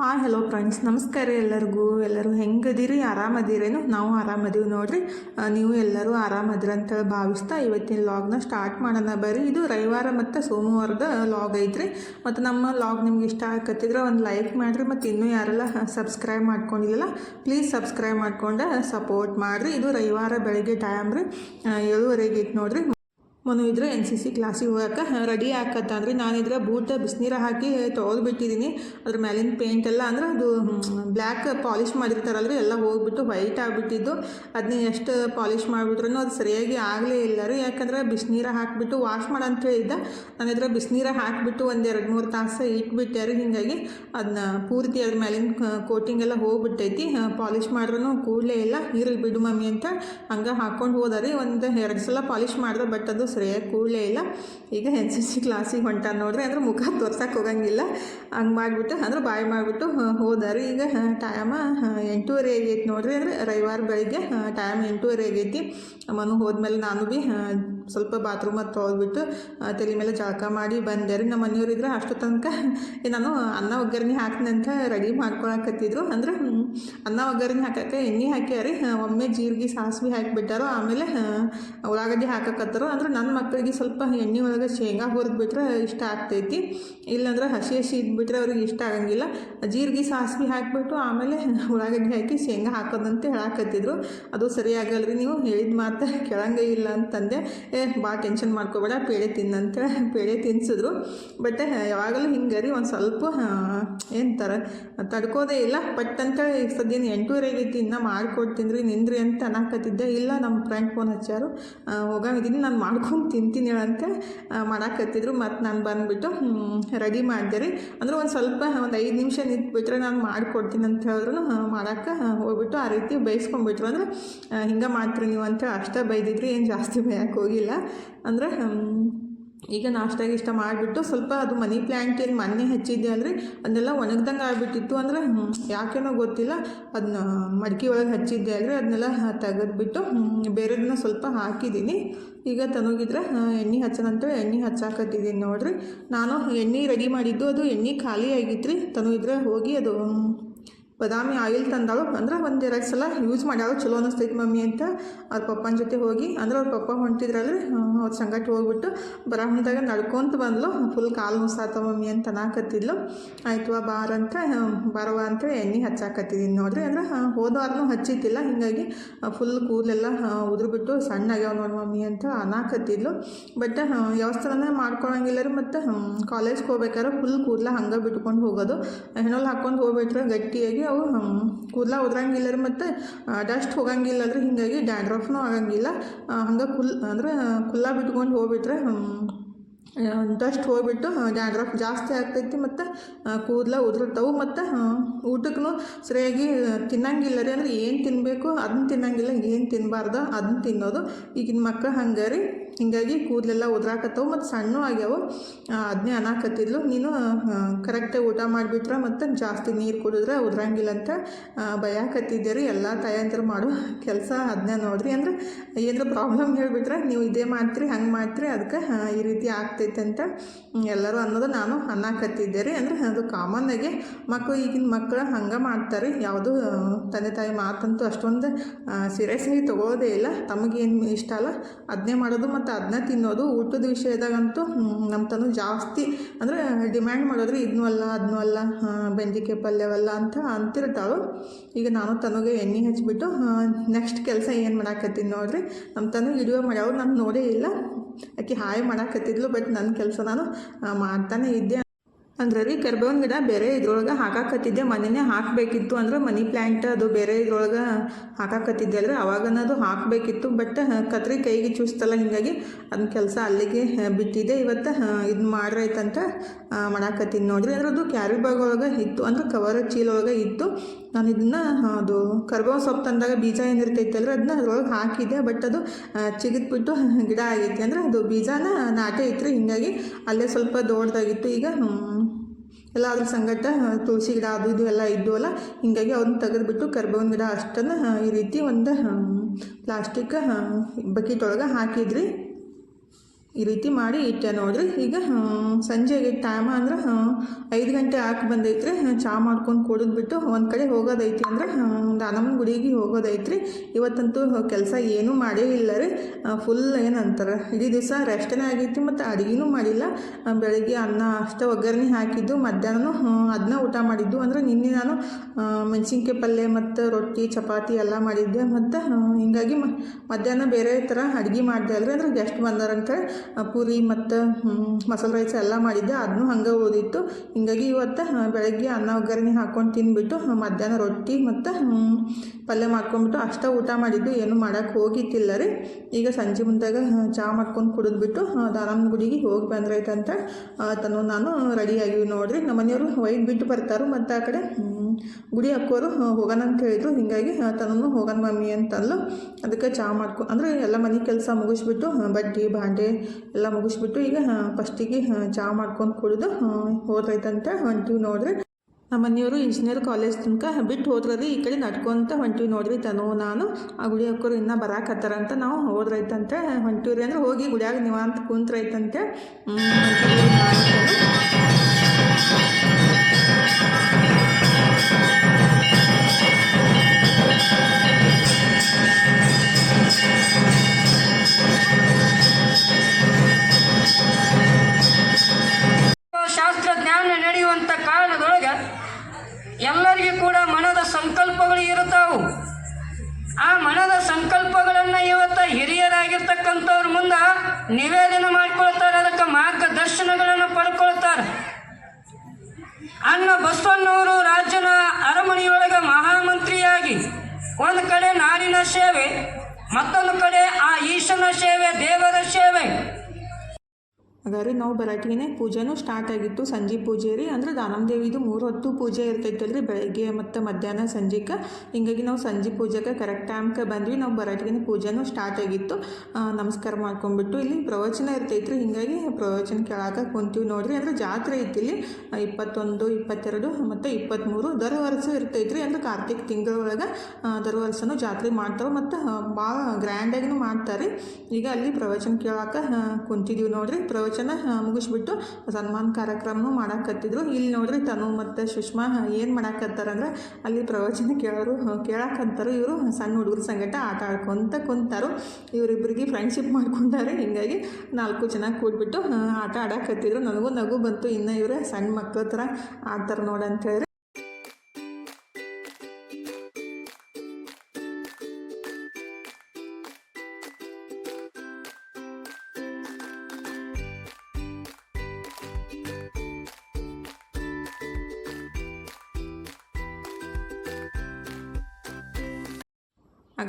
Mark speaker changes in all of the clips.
Speaker 1: Hi hello friends ನಮಸ್ಕಾರ ಎಲ್ಲರಿಗೂ. ಎಲ್ಲರೂ ಹೆಂಗದಿರಿ? ಆರಾಮದಿರೇನು? ನಾವು ಆರಾಮದೀವಿ ನೋಡ್ರಿ. ನೀವು ಎಲ್ಲರೂ ಆರಾಮದಿರ ಅಂತ ಭಾವಿಸ್ತಾ ಇವತ್ತಿನ ಲಾಗ್ನ ಸ್ಟಾರ್ಟ್ ಮಾಡೋಣ ಬರ್ರಿ. ಇದು ರವಿವಾರ ಮತ್ತು ಸೋಮವಾರದ ಲಾಗ್ ಐತ್ರಿ. ಮತ್ತು ನಮ್ಮ ಲಾಗ್ ನಿಮ್ಗೆ ಇಷ್ಟ ಆಗತ್ತಿದ್ರೆ ಒಂದು ಲೈಕ್ ಮಾಡಿರಿ. ಮತ್ತು ಇನ್ನೂ ಯಾರೆಲ್ಲ ಸಬ್ಸ್ಕ್ರೈಬ್ ಮಾಡ್ಕೊಂಡಿಲ್ಲ ಪ್ಲೀಸ್ ಸಬ್ಸ್ಕ್ರೈಬ್ ಮಾಡ್ಕೊಂಡು ಸಪೋರ್ಟ್ ಮಾಡಿರಿ. ಇದು ರವಿವಾರ ಬೆಳಗ್ಗೆ ಟೈಮ್ ರೀ. ಏಳುವರೆಗೆ ಐತೆ ನೋಡ್ರಿ. ಮನು ಇದ್ರೆ ಎನ್ ಸಿ ಸಿ ಕ್ಲಾಸಿಗೆ ಹೋಗಕ್ಕೆ ರೆಡಿ ಆಕತ್ತಂದ್ರಿ. ನಾನಿದ್ರೆ ಬೂಟ್ ಬಿಸಿನೀರು ಹಾಕಿ ತೊಗೊಳ್ಬಿಟ್ಟಿದ್ದೀನಿ ಅದ್ರ ಮೇಲಿನ ಪೇಂಟ್ ಎಲ್ಲ ಅಂದ್ರೆ ಅದು ಬ್ಲ್ಯಾಕ್ ಪಾಲಿಷ್ ಮಾಡಿರ್ತಾರಲ್ರಿ, ಎಲ್ಲ ಹೋಗ್ಬಿಟ್ಟು ವೈಟ್ ಆಗಿಬಿಟ್ಟಿದ್ದು. ಅದನ್ನ ಎಷ್ಟು ಪಾಲಿಷ್ ಮಾಡಿಬಿಟ್ರು ಅದು ಸರಿಯಾಗಿ ಆಗಲೇ ಇಲ್ಲ ರೀ. ಯಾಕಂದ್ರೆ ಬಿಸಿನೀರು ಹಾಕಿಬಿಟ್ಟು ವಾಶ್ ಮಾಡಂತ ಹೇಳಿದ್ದೆ. ನಾನಿದ್ರೆ ಬಿಸಿನೀರ ಹಾಕಿಬಿಟ್ಟು ಒಂದು ಎರಡು ಮೂರು ತಾಸು ಇಟ್ಬಿಟ್ಟೆ ರೀ. ಹೀಗಾಗಿ ಅದನ್ನ ಪೂರ್ತಿ ಅದ್ರ ಮೇಲಿನ ಕೋಟಿಂಗ್ ಎಲ್ಲ ಹೋಗ್ಬಿಟ್ಟೈತಿ. ಪಾಲಿಷ್ ಮಾಡ್ರೂ ಕೂಡಲೇ ಇಲ್ಲ. ನೀರಿಗೆ ಬಿಡು ಮಮ್ಮಿ ಅಂತ ಹಂಗೆ ಹಾಕ್ಕೊಂಡು ಹೋದ ರೀ. ಒಂದು ಎರಡು ಸಲ ಪಾಲಿಷ್ ಮಾಡಿದೆ ಬಟ್ ಅದು ಸರಿಯಾಗಿ ಕೂಡಲೇ ಇಲ್ಲ. ಈಗ ಎನ್ ಸಿ ಸಿ ಕ್ಲಾಸಿಗೆ ಹೊಂಟಾರ ನೋಡ್ರಿ, ಅಂದ್ರೆ ಮುಖ ತೋರ್ಸಕ್ಕೆ ಹೋಗಂಗಿಲ್ಲ. ಹಂಗೆ ಮಾಡಿಬಿಟ್ಟು, ಅಂದ್ರೆ ಬಾಯಿ ಮಾಡಿಬಿಟ್ಟು ಹೋದ ರೀ ಈಗ ಟೈಮ ಎಂಟೂವರೆ ಆಗೈತಿ ನೋಡ್ರಿ, ಅಂದ್ರೆ ರವಿವಾರ ಬೆಳಿಗ್ಗೆ ಟೈಮ್ ಎಂಟೂವರೆ ಆಗೈತಿ. ಮನು ಹೋದ್ಮೇಲೆ ನಾನು ಭೀ ಸ್ವಲ್ಪ ಬಾತ್ರೂಮ್ ಅದು ತೊಳೆದ್ಬಿಟ್ಟು ತಲೆ ಮೇಲೆ ಜಳಕ ಮಾಡಿ ಬಂದೆ ರೀ ನಮ್ಮ ಇದ್ರೆ ಅಷ್ಟು ತನಕ ನಾನು ಅನ್ನ ಒಗ್ಗರಣೆ ಅಂತ ರೆಡಿ ಮಾಡ್ಕೊಳಕತ್ತಿದ್ರು. ಅಂದ್ರೆ ಅನ್ನ ಒಗ್ಗರಣೆ ಹಾಕಕ್ಕೆ ಎಣ್ಣೆ ಹಾಕ್ಯಾರಿ ಒಮ್ಮೆ ಜೀರಿಗೆ, ಸಾಸಿವೆ ಹಾಕಿಬಿಟ್ಟಾರೋ ಆಮೇಲೆ ಉಳ್ಳಾಗಡ್ಡಿ ಹಾಕಕತ್ತಾರೋ. ಅಂದ್ರೆ, ನನ್ನ ಮಕ್ಕಳಿಗೆ ಸ್ವಲ್ಪ ಎಣ್ಣೆ ಒಳಗೆ ಶೇಂಗಾ ಹುರಿದ್ಬಿಟ್ರೆ ಇಷ್ಟ ಆಗ್ತೈತಿ. ಇಲ್ಲಾಂದ್ರೆ ಹಸಿ ಹಸಿ ಇದ್ಬಿಟ್ರೆ ಅವ್ರಿಗೆ ಇಷ್ಟ ಆಗಂಗಿಲ್ಲ. ಜೀರಿಗೆ, ಸಾಸಿವೆ ಹಾಕಿಬಿಟ್ಟು ಆಮೇಲೆ ಉಳ್ಳಾಗಡ್ಡಿ ಹಾಕಿ ಶೇಂಗಾ ಹಾಕೋದಂತ ಹೇಳಕತ್ತಿದ್ರು. ಅದು ಸರಿಯಾಗಲ್ರಿ ನೀವು ಹೇಳಿದ ಮಾತು ಕೇಳಂಗೇ ಇಲ್ಲ ಅಂತಂದೆ. ಏ ಭಾಳ ಟೆನ್ಷನ್ ಮಾಡ್ಕೋಬೇಡ ಪೇಳೆ ತಿನ್ನಂತ ಪೇಳೆ ತಿನ್ಸಿದ್ರು. ಬಟ್ ಯಾವಾಗಲೂ ಹಿಂಗೆ ರೀ, ಒಂದು ಸ್ವಲ್ಪ ಏನಂತಾರೆ ತಡ್ಕೋದೇ ಇಲ್ಲ. ಪಟ್ ಅಂತ ಸದ್ಯನ ಎಂಟೂವರೆ ಆಗೈತಿ ಇನ್ನೂ ಮಾಡ್ಕೊಡ್ತೀನಿ ರೀ ನಿಂದ್ರಿ ಅಂತ ಅನ್ನಕತ್ತಿದ್ದೆ. ಇಲ್ಲ ನಮ್ಮ ಫ್ರೆಂಡ್ ಫೋನ್ ಹಚ್ಚಾರು ಹೋಗಿದ್ದೀನಿ ನಾನು ಮಾಡ್ಕೊಂಡು ತಿಂತೀನಿ ಅಂತ ಮಾಡಾಕತ್ತಿದ್ರು ಮತ್ತು ನಾನು ಬಂದುಬಿಟ್ಟು ರೆಡಿ ಮಾಡಿದೆ ರೀ. ಅಂದ್ರೆ ಒಂದು ಸ್ವಲ್ಪ ಒಂದು ಐದು ನಿಮಿಷ ನಿಂತ್ಬಿಟ್ರೆ ನಾನು ಮಾಡ್ಕೊಡ್ತೀನಿ ಅಂತ ಹೇಳಿದ್ರು. ಮಾಡಕ್ಕೆ ಹೋಗ್ಬಿಟ್ಟು ಆ ರೀತಿ ಬೇಯಿಸ್ಕೊಂಡ್ಬಿಟ್ರು. ಅಂದ್ರೆ ಹಿಂಗೆ ಮಾಡ್ತೀರಿ ನೀವು ಅಂತ ಅಷ್ಟೇ ಬೈದಿದ್ರಿ. ಏನು ಜಾಸ್ತಿ ಬೈಯಕ್ಕೆ ಹೋಗಿಲ್ಲ ಅಂದ್ರೆ ಈಗ ನಾಷ್ಟ ಇಷ್ಟ ಮಾಡಿಬಿಟ್ಟು ಸ್ವಲ್ಪ ಅದು ಮನಿ ಪ್ಲ್ಯಾಂಟ್ ಏನು ಮೊನ್ನೆ ಹಚ್ಚಿದ್ದೆ ಅಲ್ರಿ ಅದನ್ನೆಲ್ಲ ಒಣಗ್ದಂಗೆ ಆಗಿಬಿಟ್ಟಿತ್ತು. ಅಂದರೆ ಯಾಕೇನೋ ಗೊತ್ತಿಲ್ಲ. ಅದನ್ನ ಮಡಿಕೆ ಒಳಗೆ ಹಚ್ಚಿದ್ದೆ ಅಲ್ರಿ ಅದನ್ನೆಲ್ಲ ತೆಗೆದ್ಬಿಟ್ಟು ಬೇರೆದನ್ನ ಸ್ವಲ್ಪ ಹಾಕಿದ್ದೀನಿ. ಈಗ ತನಗಿದ್ರೆ ಎಣ್ಣೆ ಹಚ್ಚನಂತ ಎಣ್ಣೆ ಹಚ್ಚಾಕತ್ತಿದ್ದೀನಿ ನೋಡಿರಿ. ನಾನು ಎಣ್ಣೆ ರೆಡಿ ಮಾಡಿದ್ದು ಅದು ಎಣ್ಣೆ ಖಾಲಿ ಆಗಿತ್ತು ರೀ ತನಗಿದ್ರೆ ಹೋಗಿ ಅದು ಬಾದಾಮಿ ಆಯಿಲ್ ತಂದಾಳು ಅಂದ್ರೆ ಒಂದು ಎರಡು ಸಲ ಯೂಸ್ ಮಾಡ್ಯಾಳು ಚಲೋ ಅನ್ನಿಸ್ತೈತಿ ಮಮ್ಮಿ ಅಂತ. ಅವ್ರ ಪಪ್ಪನ ಜೊತೆ ಹೋಗಿ ಅಂದ್ರೆ ಅವ್ರ ಪಪ್ಪ ಹೊಂಟಿದ್ರಲ್ರಿ ಅವ್ರ ಸಂಗಟ ಹೋಗ್ಬಿಟ್ಟು ಬರಹಂದಾಗ ನಡ್ಕೊಂತ ಬಂದ್ಲು. ಫುಲ್ ಕಾಲು ಮುಸಾತ ಮಮ್ಮಿ ಅಂತ ಅನ್ನಾಕತ್ತಿದ್ಲು. ಆಯ್ತು ಬಾರ ಅಂತ ಬರವ ಅಂತ ಎಣ್ಣೆ ಹಚ್ಚಾಕತ್ತಿದ್ದೀನಿ ನೋಡ್ರಿ. ಅಂದ್ರೆ ಹೋದವಾರನೂ ಹಚ್ಚಿತ್ತಿಲ್ಲ ಹೀಗಾಗಿ ಫುಲ್ ಕೂದಲೆಲ್ಲ ಉದುರ್ಬಿಟ್ಟು ಸಣ್ಣ ಆಗ್ಯಾವ ನೋಡಿ ಮಮ್ಮಿ ಅಂತ ಅನ್ನಾಕತ್ತಿದ್ಲು. ಬಟ್ ವ್ಯವಸ್ಥೆ ಮಾಡ್ಕೊಳಂಗಿಲ್ಲ ರೀ ಮತ್ತು ಕಾಲೇಜ್ಗೆ ಹೋಗ್ಬೇಕಾದ್ರೆ ಫುಲ್ ಕೂದಲ ಹಂಗೆ ಬಿಟ್ಕೊಂಡು ಹೋಗೋದು. ಹೆಣ್ಣಲ್ಲಿ ಹಾಕ್ಕೊಂಡು ಹೋಗ್ಬಿಟ್ರೆ ಗಟ್ಟಿಯಾಗಿ ಅವು ಕೂದಲ ಉದ್ರಂಗಿಲ್ಲ ರೀ ಮತ್ತು ಡಸ್ಟ್ ಹೋಗಂಗಿಲ್ಲ ರೀ ಹೀಗಾಗಿ ಡ್ಯಾಂಡ್ರಫ್ನೂ ಆಗಂಗಿಲ್ಲ. ಹಂಗೆ ಕುಲ್, ಅಂದ್ರೆ ಕುಲ್ಲ ಬಿಟ್ಕೊಂಡು ಹೋಗ್ಬಿಟ್ರೆ ಡಸ್ಟ್ ಹೋಗ್ಬಿಟ್ಟು ಡ್ಯಾಂಡ್ರಫ್ ಜಾಸ್ತಿ ಆಗ್ತೈತಿ ಮತ್ತು ಕೂದಲ ಉದುರ್ತಾವು ಮತ್ತು ಊಟಕ್ಕೂ ಸರಿಯಾಗಿ ತಿನ್ನಂಗಿಲ್ಲ ರೀ ಅಂದ್ರೆ ಏನು ತಿನ್ನಬೇಕು ಅದನ್ನ ತಿನ್ನಂಗಿಲ್ಲ, ಏನು ತಿನ್ನಬಾರ್ದು ಅದನ್ನ ತಿನ್ನೋದು. ಈಗಿನ ಮಕ್ಕಳು ಹಂಗೆ ರೀ ಹಿಂಗಾಗಿ ಕೂದಲೆಲ್ಲ ಉದ್ರಾಕತ್ತವು ಮತ್ತು ಸಣ್ಣ ಆಗ್ಯಾವು. ಅದನ್ನೇ ಅನಾಕತ್ತಿದ್ಲು. ನೀನು ಕರೆಕ್ಟಾಗಿ ಊಟ ಮಾಡಿಬಿಟ್ರೆ ಮತ್ತು ಜಾಸ್ತಿ ನೀರು ಕುಡಿದ್ರೆ ಉದ್ರಂಗಿಲ್ಲ ಅಂತ ಭಯಕತ್ತಿದ್ದೆ ರೀ ಎಲ್ಲ ತಾಯಂದಿರು ಮಾಡೋ ಕೆಲಸ ಅದನ್ನೇ ನೋಡ್ರಿ. ಅಂದ್ರೆ ಏನಾದ್ರು ಪ್ರಾಬ್ಲಮ್ ಹೇಳಿಬಿಟ್ರೆ ನೀವು ಇದೇ ಮಾಡ್ತೀರಿ, ಹಂಗೆ ಮಾಡ್ತೀರಿ ಅದಕ್ಕೆ ಈ ರೀತಿ ಆಗ್ತೈತೆ ಅಂತ ಎಲ್ಲರೂ ಅನ್ನೋದು ನಾನು ಅನ್ನಕತ್ತಿದ್ದೆ ರೀ ಅಂದ್ರೆ ಅದು ಕಾಮನ್ನಾಗಿ ಮಕ್ಕಳು ಈಗಿನ ಮಕ್ಕಳು ಹಂಗೆ ಮಾಡ್ತಾರೆ. ಯಾವುದು ತಂದೆ ತಾಯಿ ಮಾತಂತೂ ಅಷ್ಟೊಂದು ಸೀರಿಯಸ್ ಆಗಿ ಇಲ್ಲ. ತಮಗೇನು ಇಷ್ಟ ಅಲ್ಲ ಅದನ್ನೇ ಮಾಡೋದು ಮತ್ತು ಅದನ್ನ ತಿನ್ನೋದು ಊಟದ ವಿಷಯದಾಗಂತೂ ನಮ್ಮ ತನು ಜಾಸ್ತಿ ಅಂದರೆ ಡಿಮ್ಯಾಂಡ್ ಮಾಡೋದ್ರೆ ಇದನ್ನೂ ಅಲ್ಲ ಅದನ್ನೂ ಅಲ್ಲ ಬೆಂದಿಕೆ ಪಲ್ಯವಲ್ಲ ಅಂತ ಅಂತಿರ್ತಾಳು. ಈಗ ನಾನು ತನಗೆ ಎಣ್ಣೆ ಹಚ್ಚಿಬಿಟ್ಟು ನೆಕ್ಸ್ಟ್ ಕೆಲಸ ಏನು ಮಾಡಾಕತ್ತೀನಿ ನೋಡ್ರಿ. ನಮ್ಮ ತನು ವಿಡಿಯೋ ಮಾಡ್ಯಾವ್ರು ನಾನು ನೋಡೇ ಇಲ್ಲ. ಆಕೆ ಹಾಯ್ ಮಾಡಾಕತ್ತಿದ್ಲು ಬಟ್ ನನ್ನ ಕೆಲಸ ನಾನು ಮಾಡ್ತಾನೆ ಇದ್ದೆ. ಅಂದ್ರೆ ರೀ ಕರ್ಬೇವಿನ ಗಿಡ ಬೇರೆ ಇದ್ರೊಳಗೆ ಹಾಕಾಕತ್ತಿದ್ದೆ. ಮನೆನೇ ಹಾಕಬೇಕಿತ್ತು ಅಂದ್ರೆ ಮನಿ ಪ್ಲ್ಯಾಂಟ್ ಅದು ಬೇರೆ ಇದ್ರೊಳಗೆ ಹಾಕಾಕತ್ತಿದ್ದೆ ಅಲ್ರಿ ಅವಾಗನದು ಹಾಕಬೇಕಿತ್ತು. ಬಟ್ ಕತ್ರಿ ಕೈಗೆ ಚೂಸ್ತಲ್ಲ ಹೀಗಾಗಿ ಅದನ್ನ ಕೆಲಸ ಅಲ್ಲಿಗೆ ಬಿಟ್ಟಿದೆ. ಇವತ್ತು ಇದು ಮಾಡ್ರೈತಂತ ಮಾಡಾಕತ್ತೀನಿ ನೋಡ್ರಿ. ಅಂದ್ರೆ ಅದು ಕ್ಯಾರಿ ಬ್ಯಾಗ್ ಒಳಗೆ ಇತ್ತು, ಅಂದ್ರೆ ಕವರ್ ಚೀಲ ಒಳಗೆ ಇತ್ತು. ನಾನು ಇದನ್ನ ಅದು ಕರ್ಬೇವು ಸೊಪ್ಪು ತಂದಾಗ ಬೀಜ ಏನಿರ್ತೈತಲ್ರಿ ಅದನ್ನ ಅದ್ರೊಳಗೆ ಹಾಕಿದ್ದೆ. ಬಟ್, ಅದು ಚಿಗಿದ್ಬಿಟ್ಟು ಗಿಡ ಆಗೈತಿ ಅಂದ್ರೆ ಅದು ಬೀಜನ ನಾಟೆ ಐತ್ರಿ ಹೀಗಾಗಿ ಅಲ್ಲೇ ಸ್ವಲ್ಪ ದೊಡ್ಡದಾಗಿತ್ತು ಈಗ ಎಲ್ಲ ಅದ್ರ ಸಂಗಟ ತುಳಸಿ ಗಿಡ ಅದು ಇದು ಎಲ್ಲ ಇದ್ವಲ್ಲ, ಹಿಂಗಾಗಿ ಅವನ್ನ ತೆಗೆದುಬಿಟ್ಟು ಕರ್ಬೇವಿನ ಗಿಡ ಅಷ್ಟನ್ನು ಈ ರೀತಿ ಒಂದು ಪ್ಲಾಸ್ಟಿಕ್ ಬಕೆಟ್ ಒಳಗೆ ಹಾಕಿದ್ರಿ. ಈ ರೀತಿ ಮಾಡಿ ಇಟ್ಟೆ ನೋಡಿರಿ. ಈಗ ಸಂಜೆಗೆ ಟೈಮ್ ಅಂದ್ರೆ ಐದು ಗಂಟೆ ಹಾಕಿ ಬಂದೈತ್ರಿ. ಚಾ ಮಾಡ್ಕೊಂಡು ಕುಡಿದ್ಬಿಟ್ಟು ಒಂದು ಕಡೆ ಹೋಗೋದೈತಿ ಅಂದ್ರೆ ದಾನಮ್ಮನ ಗುಡಿಗೆ ಹೋಗೋದೈತ್ರಿ. ಇವತ್ತಂತೂ ಕೆಲಸ ಏನೂ ಮಾಡೇ ಇಲ್ಲ ರೀ. ಫುಲ್ ಏನಂತಾರೆ, ಇಡೀ ದಿವಸ ರೆಸ್ಟೇ ಆಗೈತಿ ಮತ್ತು ಅಡುಗೆನೂ ಮಾಡಿಲ್ಲ. ಬೆಳಗ್ಗೆ ಅನ್ನ ಅಷ್ಟು ಒಗ್ಗರಣೆ ಹಾಕಿದ್ದು ಮಧ್ಯಾಹ್ನ ಅದನ್ನ ಊಟ ಮಾಡಿದ್ದು. ಅಂದ್ರೆ ನಿನ್ನೆ ನಾನು ಮೆಣಸಿನ್ಕಾಯಿ ಪಲ್ಯ ಮತ್ತು ರೊಟ್ಟಿ, ಚಪಾತಿ ಎಲ್ಲ ಮಾಡಿದ್ದೆ. ಮತ್ತು ಹಿಂಗಾಗಿ ಮಧ್ಯಾಹ್ನ ಬೇರೆ ಥರ ಅಡುಗೆ ಮಾಡಿದೆ ಅಲ್ರಿ. ಅಂದ್ರೆ ಗೆಸ್ಟ್ ಬಂದಾರಂತೇಳಿ. ಪೂರಿ ಮತ್ತು ಮಸಾಲೆ ರೈಸ್ ಎಲ್ಲ ಮಾಡಿದ್ದೆ. ಅದನ್ನೂ ಹಂಗೆ ಉಳಿದಿತ್ತು. ಹಿಂಗಾಗಿ ಇವತ್ತು ಬೆಳಗ್ಗೆ ಅನ್ನ ಒಗ್ಗರಣೆ ಹಾಕ್ಕೊಂಡು ತಿಂದ್ಬಿಟ್ಟು ಆ, ಮಧ್ಯಾಹ್ನ ರೊಟ್ಟಿ ಮತ್ತು ಪಲ್ಯ ಮಾಡ್ಕೊಂಡ್ಬಿಟ್ಟು ಅಷ್ಟೇ ಊಟ ಮಾಡಿದ್ದು. ಏನು ಮಾಡೋಕ್ಕೆ ಹೋಗಿತ್ತಿಲ್ಲ ರೀ. ಈಗ ಸಂಜೆ ಮುಂದಾಗ ಚಹಾ ಮಾಡ್ಕೊಂಡು ಕುಡಿದ್ಬಿಟ್ಟು ದಾರಾಮ್ ಗುಡಿಗೆ ಹೋಗಿ ಬಂದ್ರೈತಂತ ತನು ನಾನು ರೆಡಿ ಆಗಿವಿ ನೋಡ್ರಿ. ನಮ್ಮ ಮನೆಯವರು ವೈಟ್ ಬಿಟ್ಟು ಬರ್ತಾರೆ. ಮತ್ತು ಆ ಕಡೆ ಗುಡಿ ಹಾಕೋರು ಹೋಗೋಣ ಅಂತ ಹೇಳಿದ್ರು. ಹಿಂಗಾಗಿ ತನೂ ಹೋಗೋಣ ಮಮ್ಮಿ ಅಂತಂದ್ಲು ಅದಕ್ಕೆ ಚಹಾ ಮಾಡ್ಕೊ, ಅಂದರೆ ಎಲ್ಲ ಮನೆ ಕೆಲಸ ಮುಗಿಸ್ಬಿಟ್ಟು ಬಟ್ಟೆ, ಬಾಂಡೆ ಎಲ್ಲ ಮುಗಿಸ್ಬಿಟ್ಟು ಈಗ ಫಸ್ಟಿಗೆ ಚಹಾ ಮಾಡ್ಕೊಂಡು ಕುಡಿದು ಹೋದ್ರೈತಂತ ಹೊಂಟಿವಿ ನೋಡ್ರಿ. ನಮ್ಮ ಮನೆಯವರು ಇಂಜಿನಿಯರ್ ಕಾಲೇಜ್ ತನಕ ಬಿಟ್ಟು ಹೋದ್ರಿ ಈ ಕಡೆ ನಡ್ಕೊಂತ ಹೊಂಟಿವಿ ನೋಡ್ರಿ ತನು, ನಾನು. ಆ ಗುಡಿ ಹಾಕೋರು ಇನ್ನೂ ಬರಾಕತ್ತಾರಂತ ನಾವು ಹೋದ್ರೈತಂತೆ ಹೊಂಟಿವ್ರಿ. ಅಂದ್ರೆ ಹೋಗಿ ಗುಡಿಯಾಗ ನಿವಾಂತ ಕುಂತ್ರೈತಂತೆ
Speaker 2: ಶಾಸ್ತ್ರಜ್ಞಾನ ನಡೆಯುವಂಥ ಕಾಲದೊಳಗೆ ಎಲ್ಲರಿಗೂ ಕೂಡ ಮನದ ಸಂಕಲ್ಪಗಳು ಇರುತ್ತಾವು. ಆ ಮನದ ಸಂಕಲ್ಪಗಳನ್ನು ಇವತ್ತು ಹಿರಿಯರಾಗಿರ್ತಕ್ಕಂಥವ್ರ ಮುಂದೆ ನಿವೇದನೆ ಮಾಡ್ಕೊಳ್ತಾರೆ, ಅದಕ್ಕೆ ಮಾರ್ಗದರ್ಶನಗಳನ್ನು ಪಡ್ಕೊಳ್ತಾರೆ. ಅನ್ನ ಬಸವಣ್ಣವರು ರಾಜ್ಯನ ಅರಮನೆಯೊಳಗೆ ಮಹಾಮಂತ್ರಿಯಾಗಿ ಒಂದು ಕಡೆ ನಾಡಿನ ಸೇವೆ, ಮತ್ತೊಂದು ಕಡೆ ಆ ಈಶನ ಸೇವೆ, ದೇವರ ಸೇವೆ.
Speaker 1: ಹಾಗಾದ್ರೆ ನಾವು ಬರಾಟಿಗೆ ಪೂಜೆನೂ ಸ್ಟಾರ್ಟ್ ಆಗಿತ್ತು. ಸಂಜೆ ಪೂಜೆ ರೀ. ಅಂದ್ರೆ ದಾನಮ್ ದೇವಿದು ಮೂರು ಹೊತ್ತು ಪೂಜೆ ಇರ್ತೈತಲ್ರಿ. ಬೆಳಗ್ಗೆ ಮತ್ತು ಮಧ್ಯಾಹ್ನ ಸಂಜೆಗೆ ಹಿಂಗಾಗಿ ನಾವು ಸಂಜೆ ಪೂಜೆಗೆ ಕರೆಕ್ಟ್ ಟೈಮ್ಗೆ ಬಂದ್ವಿ. ನಾವು ಬರಾಟಿಗೆ ಪೂಜೆನೂ ಸ್ಟಾರ್ಟ್ ಆಗಿತ್ತು. ನಮಸ್ಕಾರ ಮಾಡ್ಕೊಂಡ್ಬಿಟ್ಟು ಇಲ್ಲಿ ಪ್ರವಚನ ಇರ್ತೈತ್ರಿ. ಹಿಂಗಾಗಿ ಪ್ರವಚನ ಕೇಳಾಕ ಕುಂತೀವಿ ನೋಡ್ರಿ. ಅಂದ್ರೆ ಜಾತ್ರೆ ಐತಿ ಇಲ್ಲಿ ಇಪ್ಪತ್ತೊಂದು, ಇಪ್ಪತ್ತೆರಡು ಮತ್ತು ಇಪ್ಪತ್ತ್ಮೂರು ದರ ವರ್ಷ ಇರ್ತೈತ್ರಿ. ಅಂದ್ರೆ ಕಾರ್ತಿಕ್ ತಿಂಗಳೊಳಗೆ ದರ ವರ್ಷನೂ ಜಾತ್ರೆ ಮಾಡ್ತಾವೆ ಮತ್ತು ಭಾಳ ಗ್ರ್ಯಾಂಡಾಗಿನೂ ಮಾಡ್ತಾರೆ. ಈಗ ಅಲ್ಲಿ ಪ್ರವಚನ ಕೇಳಾಕ ಕುಂತಿದ್ದೀವಿ ನೋಡ್ರಿ. ಪ್ರವಚನ ಆ, ಮುಗಿಸ್ಬಿಟ್ಟು ಸನ್ಮಾನ ಕಾರ್ಯಕ್ರಮನೂ ಮಾಡಾಕತ್ತಿದ್ರು. ಇಲ್ಲಿ ನೋಡ್ರಿ ತನು ಮತ್ತು ಸುಷ್ಮಾ ಏನು ಮಾಡಾಕತ್ತಾರಂದ್ರೆ ಅಲ್ಲಿ ಪ್ರವಚನ ಕೇಳೋರು ಕೇಳಾಕಂತಾರೆ ಇವರು ಸಣ್ಣ ಹುಡುಗರ ಸಂಗಟ ಆಟ ಆಡ್ಕೊಂತ ಕುಂತಾರು. ಇವರಿಬ್ಬರಿಗೆ ಫ್ರೆಂಡ್ಶಿಪ್ ಮಾಡ್ಕೊಂಡಾರೆ. ಹಿಂಗಾಗಿ ನಾಲ್ಕು ಜನ ಕೂಡ್ಬಿಟ್ಟು ಆಟ ಆಡಾಕತ್ತಿದ್ರು. ನನಗೂ ನಗು ಬಂತು. ಇನ್ನು ಇವರೇ ಸಣ್ಣ ಮಕ್ಕಳ ಥರ ಆಡ್ತಾರೆ ನೋಡಂತ